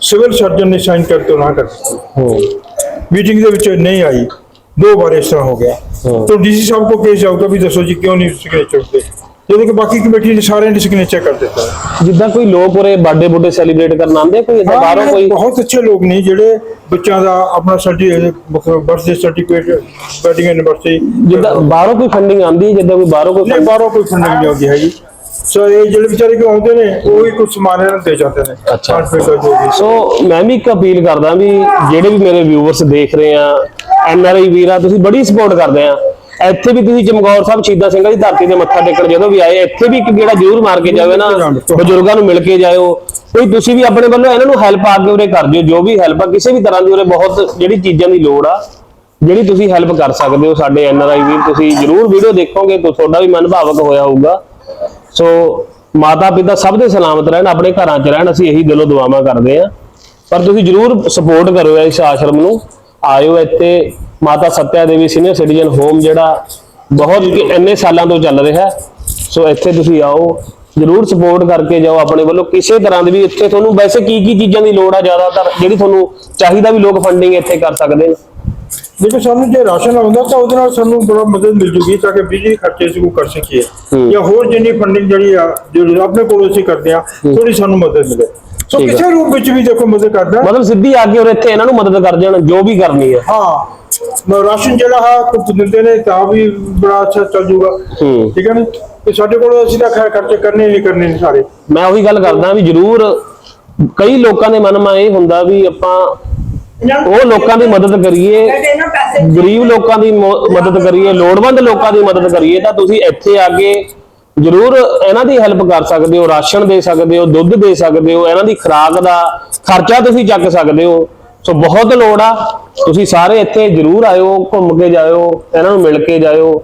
ਸਿਵਲ ਸਰਜਨ ਨੇ ਸਾਈਨ ਕਰ ਤੋਂ ਨਾ ਕਰ ਦਿੱਤੀ। ਹੂੰ। ਮੀਟਿੰਗ ਦੇ ਵਿੱਚ ਨਹੀਂ ਆਈ। ਦੋ ਵਾਰ ਇਸ ਤਰ੍ਹਾਂ ਹੋ ਗਿਆ। ਤਾਂ ਡੀਸੀ ਸਾਹਿਬ ਕੋ ਕੇਸ ਜਾਊਗਾ ਵੀ ਦੱਸੋ ਜੀ ਕਿਉਂ ਨਹੀਂ ਸਿਗਨੇਚਰ ਤੇ ਜਦੋਂ ਕਿ ਬਾਕੀ ਕਮੇਟੀ ਨੇ ਸਾਰਿਆਂ ਨੇ ਸਿਗਨੇਚਰ ਕਰ ਦਿੱਤਾ। ਜਿੱਦਾਂ ਕੋਈ ਲੋਕ ਉਰੇ ਬਰਥਡੇ ਬੁੱਢੇ ਸੈਲੀਬ੍ਰੇਟ ਕਰਨ ਆਉਂਦੇ ਆ, ਕੋਈ ਏਦਾਂ ਬਾਹਰੋਂ ਕੋਈ? ਬਹੁਤ ਅੱਛੇ ਲੋਕ ਨੇ ਜਿਹੜੇ ਬੱਚਿਆਂ ਦਾ ਆਪਣਾ certificate birthday certificate wedding anniversary ਜਿੱਦਾਂ ਬਾਹਰੋਂ ਕੋਈ ਫੰਡਿੰਗ ਆਉਂਦੀ ਹੈ ਜਿੱਦਾਂ ਕੋਈ ਬਾਹਰੋਂ ਕੋਈ ਨਹੀਂ fund- ਬਾਹਰੋਂ ਕੋਈ ਫੰਡਿੰਗ ਨਹੀਂ ਆਉਂਦੀ ਹੈਗੀ। ਸੋ ਇਹ ਜਿਹੜੇ ਵਿਚਾਰੇ ਕੋ ਆਉਂਦੇ ਨੇ ਉਹ ਹੀ ਕੁਝ ਸਮਾਨ ਇਹਨਾਂ ਨੂੰ ਦੇ ਜਾਂਦੇ ਨੇ। ਅੱਛਾ। ਪੰਜ ਪੈਸਾ ਜੋ ਵੀ। ਸੋ ਮੈਂ ਵੀ ਇੱਕ ਅਪੀਲ ਕਰਦਾ ਵੀ ਜਿਹੜੇ ਵੀ ਮੇਰੇ ਵਿਊਅਰਸ ਦੇਖ ਰਹੇ ਆ ਐਨ ਆਰ ਆਈ ਵੀਰਾ, ਤੁਸੀਂ ਬੜੀ ਸਪੋਰਟ ਕਰਦੇ ਆ। ਇੱਥੇ ਵੀ ਤੁਸੀਂ ਚਮਕੌਰ ਸਾਹਿਬ, ਸ਼ਹੀਦਾਂ ਸਿੰਘਾਂ ਦੀ ਧਰਤੀ ਤੇ ਮੱਥਾ ਟੇਕਣ ਜਦੋਂ ਵੀ ਆਏ, ਇੱਥੇ ਵੀ ਇੱਕ ਗੇੜਾ ਜ਼ਰੂਰ ਮਾਰ ਕੇ ਜਾਵੇ ਨਾ, ਬਜ਼ੁਰਗਾਂ ਨੂੰ ਮਿਲ ਕੇ ਜਾਇਓ। ਕੋਈ ਤੁਸੀਂ ਵੀ ਆਪਣੇ ਵੱਲੋਂ ਇਹਨਾਂ ਨੂੰ ਹੈਲਪ ਆ ਉਰੇ ਕਰ ਦਿਓ, ਜੋ ਵੀ ਹੈਲਪ ਆ, ਕਿਸੇ ਵੀ ਤਰ੍ਹਾਂ ਦੀ ਉਰੇ ਬਹੁਤ ਜਿਹੜੀ ਚੀਜ਼ਾਂ ਦੀ ਲੋੜ ਆ, ਜਿਹੜੀ ਤੁਸੀਂ ਹੈਲਪ ਕਰ ਸਕਦੇ ਹੋ ਸਾਡੇ ਐਨ ਆਰ ਆਈ ਵੀਰ, ਤੁਸੀਂ ਜ਼ਰੂਰ ਵੀਡੀਓ ਦੇਖੋਗੇ ਤਾਂ ਤੁਹਾਡਾ ਵੀ ਮਨ ਭਾਵਕ ਹੋਇਆ ਹੋਊਗਾ। ਸੋ ਮਾਤਾ ਪਿਤਾ ਸਭ ਦੇ ਸਲਾਮਤ ਰਹਿਣ, ਆਪਣੇ ਘਰਾਂ 'ਚ ਰਹਿਣ, ਅਸੀਂ ਇਹੀ ਦਿਲੋਂ ਦੁਆਵਾਂ ਕਰਦੇ ਆ। ਪਰ ਤੁਸੀਂ ਜਰੂਰ ਸਪੋਰਟ ਕਰੋ ਇਸ ਆਸ਼ਰਮ ਨੂੰ। ਆਇਓ ਇੱਥੇ Mata Satya Devi senior citizen home ਜਿਹੜਾ ਬਹੁਤ ਇੰਨੇ ਸਾਲਾਂ ਤੋਂ ਚੱਲ ਰਿਹਾ। ਸੋ ਇੱਥੇ ਤੁਸੀਂ ਆਓ ਜਰੂਰ ਸਪੋਰਟ ਕਰਕੇ ਜਾਓ ਆਪਣੇ ਵੱਲੋਂ। ਕਿਸੇ ਤਰ੍ਹਾਂ ਦੀ ਵੀ ਇੱਥੇ ਤੁਹਾਨੂੰ ਵੈਸੇ ਕੀ ਕੀ ਚੀਜ਼ਾਂ ਦੀ ਲੋੜ ਆ ਜ਼ਿਆਦਾਤਰ ਜਿਹੜੀ ਤੁਹਾਨੂੰ ਚਾਹੀਦਾ ਵੀ ਲੋਕ ਫੰਡਿੰਗ ਇੱਥੇ ਕਰ ਸਕਦੇ ਨੇ। ਦੇਖੋ ਸਾਨੂੰ ਜੇ ਰਾਸ਼ਨ ਆਉਂਦਾ ਤਾਂ ਉਹਦੇ ਨਾਲ ਸਾਨੂੰ ਬੜਾ ਮਦਦ ਮਿਲ ਜੂਗੀ ਤਾਂ ਕਿ ਬਿਜਲੀ ਖਰਚੇ ਅਸੀਂ ਕਰ ਸਕੀਏ। ਜਾਂ ਹੋਰ ਜਿੰਨੀ ਫੰਡਿੰਗ ਜਿਹੜੀ ਆ ਜਿਹੜੀ ਆਪਣੇ ਕੋਲੋਂ ਅਸੀਂ ਕਰਦੇ ਆ ਥੋੜੀ ਸਾਨੂੰ ਮਦਦ ਮਿਲੇ। ਸੋ। ਕਿਸੇ ਰੂਪ ਵਿੱਚ ਵੀ ਦੇਖੋ ਮਦਦ ਕਰਦਾ। ਮਤਲਬ ਸਿੱਧੀ ਆ ਕੇ ਔਰ ਇੱਥੇ ਇਹਨਾਂ ਨੂੰ ਮਦਦ ਕਰ ਜਾਣ ਜੋ ਵੀ ਕਰਨੀ ਹੈ। ਹਾਂ। ਮ- ਰਾਸ਼ਨ ਜਿਹੜਾ ਹੈ ਕੁਝ ਦਿੰਦੇ ਨੇ ਤਾਂ ਵੀ ਬੜਾ ਅੱਛਾ ਚੱਲ ਜੂਗਾ। ਠੀਕ ਹੈ ਨਾ? ਤੇ ਸਾਡੇ ਕੋਲ ਅਸੀਂ ਤਾਂ ਖੈਰ ਖਰਚੇ ਕਰਨੇ ਨਹੀਂ ਕਰਨੇ ਨੇ ਸਾਰੇ। ਮੈਂ ਉਹੀ ਗੱਲ ਕਰਦਾ ਵੀ ਜਰੂਰ ਕਈ ਲੋਕਾਂ ਦੇ ਮਨ ਮਾ ਇਹ ਹੁੰਦਾ ਵੀ ਆਪਾਂ ਉਹ ਲੋਕਾਂ ਦੀ ਮਦਦ ਕਰੀਏ ਗਰੀਬ ਲੋਕਾਂ ਦੀ ਮਦਦ ਕਰੀਏ ਲੋੜਵੰਦ ਲੋਕਾਂ ਦੀ ਮਦਦ ਕਰੀਏ ਤਾਂ ਤੁਸੀਂ ਇੱਥੇ ਆ ਕੇ ਜਰੂਰ ਇਹਨਾਂ ਦੀ ਹੈਲਪ ਕਰ ਸਕਦੇ ਹੋ ਰਾਸ਼ਨ ਦੇ ਸਕਦੇ ਹੋ ਦੁੱਧ ਦੇ ਸਕਦੇ ਹੋ ਇਹਨਾਂ ਦੀ ਖੁਰਾਕ ਦਾ ਖਰਚਾ ਤੁਸੀਂ ਚੱਕ ਸਕਦੇ ਹੋ। ਸੋ ਬਹੁਤ ਲੋੜ ਆ ਤੁਸੀਂ ਸਾਰੇ ਇੱਥੇ ਜਰੂਰ ਆਇਓ ਘੁੰਮ ਕੇ ਜਾਇਓ ਇਹਨਾਂ ਨੂੰ ਮਿਲ ਕੇ ਜਾਇਓ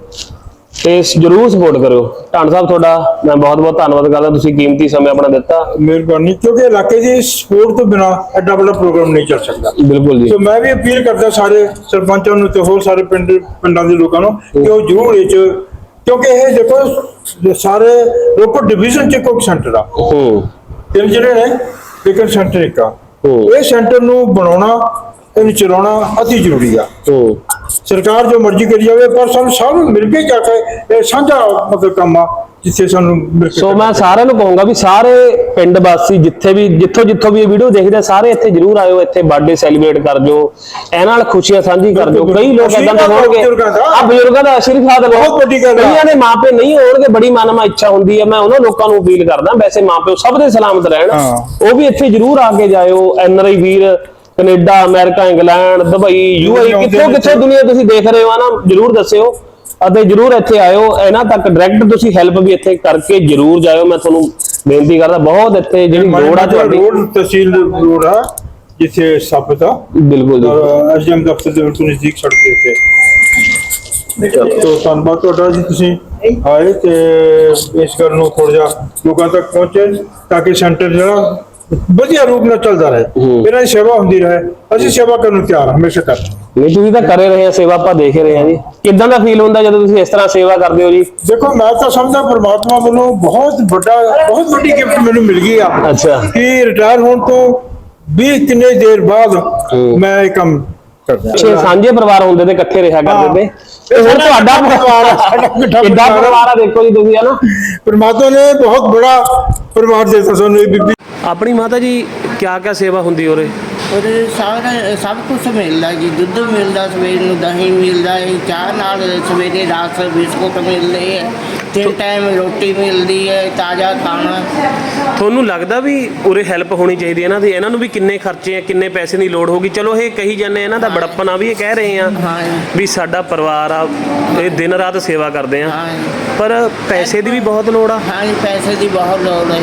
ਤੇ ਜਰੂਰ ਸਪੋਰਟ ਕਰਿਓ। ਢਾਂਡ ਸਾਹਿਬ ਤੁਹਾਡਾ ਮੈਂ ਬਹੁਤ ਬਹੁਤ ਧੰਨਵਾਦ ਕਰਦਾ ਤੁਸੀਂ ਕੀਮਤੀ ਸਮਾਂ ਆਪਣਾ ਦਿੱਤਾ। ਮਿਹਰਬਾਨੀ ਕਿਉਂਕਿ ਇਲਾਕੇ ਦੀ ਸਪੋਰਟ ਤੋਂ ਬਿਨਾ ਐਡਾ ਵੱਡਾ ਪ੍ਰੋਗਰਾਮ ਨਹੀਂ ਚੱਲ ਸਕਦਾ। ਬਿਲਕੁਲ ਜੀ। ਸੋ ਮੈਂ ਵੀ ਅਪੀਲ ਕਰਦਾ ਸਾਰੇ ਸਰਪੰਚਾਂ ਨੂੰ ਤੇ ਹੋਰ ਸਾਰੇ ਪਿੰਡ ਪਿੰਡਾਂ ਦੇ ਲੋਕਾਂ ਨੂੰ ਕਿ ਉਹ ਜ਼ਰੂਰ ਇਹ 'ਚ ਕਿਉਂਕਿ ਇਹ ਦੇਖੋ ਸਾਰੇ ਰੋਪੜ ਡਿਵੀਜ਼ਨ ਚ ਕੋਈ ਸੈਂਟਰ ਆ। ਹੂੰ। ਤਿੰਨ ਜਿਹੜੇ ਨੇ ਲੇਕਿਨ ਸੈਂਟਰ ਇੱਕ ਆ। ਇਹ ਸੈਂਟਰ ਨੂੰ ਬਣਾਉਣਾ ਇਹਨੂੰ ਚਲਾਉਣਾ ਅਤੀ ਜ਼ਰੂਰੀ ਆ। ਹੂੰ। ਸਰਕਾਰ ਜੋ ਮਰਜ਼ੀ ਕਰੀ ਜਾਵੇ ਪਰ ਸਾਨੂੰ ਸਭ ਨੂੰ ਮਿਲ ਕੇ ਜਾ ਕੇ ਇਹ ਸਾਂਝਾ ਮਤਲਬ ਕੰਮ ਆ ਜਿੱਥੇ ਸਾਨੂੰ ਮਿਲ ਕੇ ਸੋ ਮੈਂ ਸਾਰਿਆਂ ਨੂੰ ਕਹੂੰਗਾ ਵੀ ਸਾਰੇ ਪਿੰਡ ਵਾਸੀ ਜਿੱਥੇ ਵੀ ਜਿੱਥੋਂ ਜਿੱਥੋਂ ਵੀ ਇਹ ਵੀਡੀਓ ਦੇਖਦੇ ਸਾਰੇ ਇੱਥੇ ਜਰੂਰ ਆਇਓ ਇੱਥੇ ਬਰਥਡੇ ਸੈਲੀਬ੍ਰੇਟ ਕਰ ਜੋ ਇਹਨਾਂ ਨਾਲ ਖੁਸ਼ੀਆਂ ਸਾਂਝੀ ਕਰ ਜੋ ਕਈ ਲੋਕ ਇਦਾਂ ਦੇ ਹੋਣਗੇ। ਆ ਬਜ਼ੁਰਗਾਂ ਦਾ ਆਸ਼ੀਰਵਾਦ ਲਓ। ਬਹੁਤ ਵੱਡੀ ਗੱਲ ਆ। ਕਈਆਂ ਦੇ ਮਾਪੇ ਨਹੀਂ ਹੋਣਗੇ ਬੜੀ ਮਨਮਾ ਇੱਛਾ ਹੁੰਦੀ ਹੈ ਮੈਂ ਉਹਨਾਂ ਲੋਕਾਂ ਨੂੰ ਅਪੀਲ ਕਰਦਾ ਵੈਸੇ ਮਾਪਿਓ ਸਭ ਦੇ ਸਲਾਮਤ ਰਹਿਣ। ਹਾਂ। ਉਹ ਵੀ ਇੱਥੇ ਜਰੂਰ ਆ ਕੇ ਜਾਇਓ। ਐਨਆਰਆਈ ਵੀਰ Canada America England Dubai UAE ਕਿੱਥੋਂ ਕਿੱਥੋਂ ਦੁਨੀਆ ਤੁਸੀਂ ਦੇਖ ਰਹੇ ਹੋ ਨਾ ਜਰੂਰ ਦੱਸਿਓ। ਅਤੇ ਜਰੂਰ ਇੱਥੇ ਆਇਓ ਇਹਨਾਂ ਤੱਕ ਡਾਇਰੈਕਟ ਤੁਸੀਂ ਹੈਲਪ ਵੀ ਇੱਥੇ ਕਰਕੇ ਜਰੂਰ ਜਾਇਓ। ਮੈਂ ਤੁਹਾਨੂੰ ਬੇਨਤੀ ਕਰਦਾ ਬਹੁਤ ਇੱਥੇ ਜਿਹੜੀ ਲੋੜ ਆ ਤੁਹਾਡੀ। ਰੋਡ ਤਹਿਸੀਲ ਰੋਡ ਆ ਜਿੱਥੇ ਸੱਪ ਦਾ। ਬਿਲਕੁਲ ਐਸਡੀਐਮ ਦਫ਼ਤਰ ਦੇ ਬਿਲਕੁਲ ਨਜ਼ਦੀਕ ਸੜਕ ਦੇ ਉੱਤੇ। ਤੋ ਧੰਨਵਾਦ ਤੁਹਾਡਾ ਜੀ ਤੁਸੀਂ ਆਏ ਤੇ ਇਸ ਗੱਲ ਨੂੰ ਥੋੜਾ ਜਿਹਾ ਲੋਕਾਂ ਤੱਕ ਪਹੁੰਚੇ ਤਾਂ ਕਿ ਸੈਂਟਰ ਜਿਹੜਾ ਵਧੀਆ ਰੂਪ ਨਾਲ ਚੱਲਦਾ ਰਹੇ। ਇਹਨਾਂ ਦੀ ਸੇਵਾ ਹੁੰਦੀ ਰਹੇ। ਅਸੀਂ ਸੇਵਾ ਕਰਨ ਨੂੰ ਤਿਆਰ ਹਾਂ ਹਮੇਸ਼ਾ ਕਰ ਨਹੀਂ ਤੁਸੀਂ ਤਾਂ ਕਰੇ ਰਹੇ ਆ ਸੇਵਾ ਆਪਾਂ ਦੇਖ ਰਹੇ ਆ ਜੀ। ਕਿਦਾਂ ਦਾ ਫੀਲ ਹੁੰਦਾ ਜਦੋਂ ਤੁਸੀਂ ਇਸ ਤਰ੍ਹਾਂ ਸੇਵਾ ਕਰਦੇ ਹੋ ਜੀ? ਦੇਖੋ ਮੈਂ ਤਾਂ ਸਮਝਦਾ ਪ੍ਰਮਾਤਮਾ ਵੱਲੋਂ ਬਹੁਤ ਵੱਡਾ ਬਹੁਤ ਵੱਡੀ ਗਿਫਟ ਮੈਨੂੰ ਮਿਲ ਗਈ ਆ। ਅੱਛਾ। ਕਿ ਰਿਟਾਇਰ ਹੋਣ ਤੋਂ ਵੀ ਕਿੰਨੇ ਦੇਰ ਬਾਅਦ ਮੈਂ ਇਹ ਕੰਮ ਛੇ ਸਾਂਝੇ ਪਰਿਵਾਰ ਹੁੰਦੇ ਤੇ ਇਕੱਠੇ ਰਿਹਾ ਕਰਦੇ ਤੇ। ਤੇ ਹੁਣ ਤੁਹਾਡਾ ਪਰਿਵਾਰ ਆ। ਸਾਡਾ ਕਿੱਦਾਂ ਪਰਿਵਾਰ ਆ। ਪਰਿਵਾਰ ਆ ਦੇਖੋ ਜੀ ਤੁਸੀਂ ਹਨਾ? ਪਰਮਾਤਮਾ ਨੇ ਬਹੁਤ ਬੜਾ ਪਰਿਵਾਰ ਦਿੱਤਾ ਸਾਨੂੰ ਇਹ ਬੀਬੀ। ਆਪਣੀ ਮਾਤਾ ਜੀ ਕਿਆ ਕਿਆ ਸੇਵਾ ਹੁੰਦੀ ਉਰੇ? ਉਹਦੇ ਸਾਰਾ ਸਭ ਕੁਝ ਮਿਲਦਾ ਜੀ। ਦੁੱਧ ਮਿਲਦਾ ਸਵੇਰ ਨੂੰ ਦਹੀਂ ਮਿਲਦਾ ਹੈ ਚਾਹ ਨਾਲ ਸਵੇਰੇ ਰਾਤ ਬਿਸਕੁਟ ਮਿਲਦੇ ਹੈ ਤਿੰਨ ਟਾਈਮ ਰੋਟੀ ਮਿਲਦੀ ਹੈ ਤਾਜ਼ਾ ਖਾਣਾ। ਤੁਹਾਨੂੰ ਲੱਗਦਾ ਵੀ ਉਰੇ ਹੈਲਪ ਹੋਣੀ ਚਾਹੀਦੀ ਹੈ ਇਹਨਾਂ ਦੀ? ਇਹਨਾਂ ਨੂੰ ਵੀ ਕਿੰਨੇ ਖਰਚੇ ਆ ਕਿੰਨੇ ਪੈਸੇ ਦੀ ਲੋੜ ਹੋਗੀ ਚਲੋ ਇਹ ਕਹੀ ਜਾਂਦੇ ਇਹਨਾਂ ਦਾ ਬੜਪਨ ਵੀ ਇਹ ਕਹਿ ਰਹੇ ਆ ਵੀ ਸਾਡਾ ਪਰਿਵਾਰ ਆ ਇਹ ਦਿਨ ਰਾਤ ਸੇਵਾ ਕਰਦੇ ਆ। ਪਰ ਪੈਸੇ ਦੀ ਵੀ ਬਹੁਤ ਲੋੜ ਆ। ਹਾਂ ਪੈਸੇ ਦੀ ਬਹੁਤ ਲੋੜ ਹੈ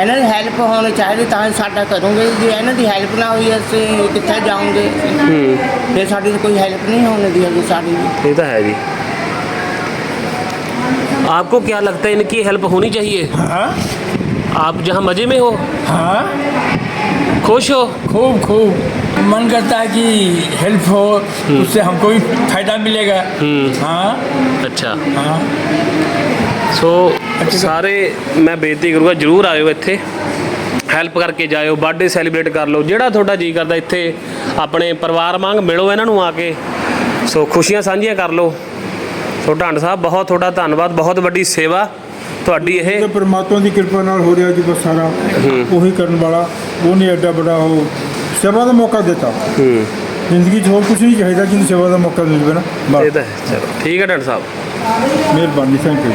ਇਹਨਾਂ ਦੀ ਹੈਲਪ ਹੋਣੀ ਚਾਹੀਦੀ ਤਾਂ ਸਾਡਾ ਕਰੂੰਗੇ ਜੇ। ਇਹਨਾਂ ਦੀ ਹੈਲਪ ਨਾ ਹੋਈ ਅਸੀਂ ਕਿੱਥੇ ਜਾਵਾਂਗੇ? ਹੂੰ। ਜੇ ਸਾਡੀ ਕੋਈ ਹੈਲਪ ਨਹੀਂ ਹੋਣ ਦੀ ਸਾਡੀ। ਇਹ ਤਾਂ ਹੈ ਜੀ। आपको क्या लगता है इनकी हेल्प होनी चाहिए आप जहाँ मजे में हो हाँ खुश हो खूब खूब मन करता है कि हेल्प हो उससे हमको भी फायदा मिलेगा हाँ अच्छा हाँ ਸੋ ਸਾਰੇ ਮੈਂ ਬੇਨਤੀ ਕਰੂੰਗਾ ਜਰੂਰ ਆਇਓ ਇੱਥੇ ਹੈਲਪ ਕਰਕੇ ਜਾਇਓ ਬਰਥਡੇ ਸੈਲੀਬ੍ਰੇਟ ਕਰ ਲਓ ਜਿਹੜਾ ਤੁਹਾਡਾ ਜੀ ਕਰਦਾ ਇੱਥੇ ਆਪਣੇ ਪਰਿਵਾਰ ਵਾਂਗ ਮਿਲੋ ਇਹਨਾਂ ਨੂੰ ਆ ਕੇ ਸੋ ਖੁਸ਼ੀਆਂ ਸਾਂਝੀਆਂ ਕਰ ਲਓ ਸੋ ਢੰਡ ਸਾਹਿਬ ਬਹੁਤ ਤੁਹਾਡਾ ਧੰਨਵਾਦ ਬਹੁਤ ਵੱਡੀ ਸੇਵਾ ਤੁਹਾਡੀ ਇਹ ਪਰਮਾਤਮਾ ਦੀ ਕਿਰਪਾ ਨਾਲ ਹੋ ਰਿਹਾ ਜੀ ਬਸ ਸਾਰਾ। ਉਹੀ ਕਰਨ ਵਾਲਾ ਉਹਨੇ ਐਡਾ ਬੜਾ ਉਹ ਸੇਵਾ ਦਾ ਮੌਕਾ ਦਿੱਤਾ। ਜ਼ਿੰਦਗੀ 'ਚ ਹੋਰ ਕੁਝ ਨਹੀਂ ਚਾਹੀਦਾ ਜਿੰਨੀ ਸੇਵਾ ਦਾ ਮੌਕਾ ਮਿਲ ਜਾਵੇ ਨਾ ਇਹ ਤਾਂ ਹੈ ਚਲੋ। ਠੀਕ ਹੈ ਢੰਡ ਸਾਹਿਬ। ਮਿਹਰਬਾਨੀ ਥੈਂਕ ਯੂ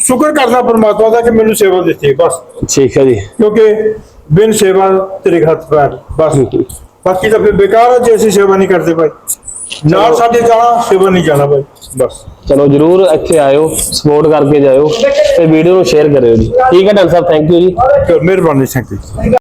ਸ਼ੁਕਰ ਕਰਦਾ ਪਰਮਾਤਮਾ ਦਾ ਕਿ ਮੈਨੂੰ ਸੇਵਾ ਦਿੱਤੀ ਬਸ। ਠੀਕ ਹੈ ਜੀ। ਕਿਉਂਕਿ ਬਿਨ ਸੇਵਾ ਤੇਰੇ ਹੱਥ ਪੈਰ ਬਸ। ਬਾਕੀ ਤਾਂ ਫਿਰ ਬੇਕਾਰ ਹੈ ਜੇ ਅਸੀਂ ਸੇਵਾ ਨਹੀਂ ਕਰਦੇ ਭਾਈ। ਨਾਲ ਸਾਡੇ ਜਾਣਾ ਸੇਵਾ ਨਹੀਂ ਜਾਣਾ ਭਾਈ ਬਸ। ਚਲੋ ਜਰੂਰ ਇੱਥੇ ਆਇਓ ਸਪੋਰਟ ਕਰਕੇ ਜਾਇਓ ਤੇ ਵੀਡੀਓ ਨੂੰ ਸ਼ੇਅਰ ਕਰਿਓ ਜੀ। ਠੀਕ ਹੈ ਢੰਡ ਸਾਹਿਬ ਥੈਂਕ ਯੂ ਜੀ। ਮਿਹਰਬਾਨੀ ਥੈਂਕ ਯੂ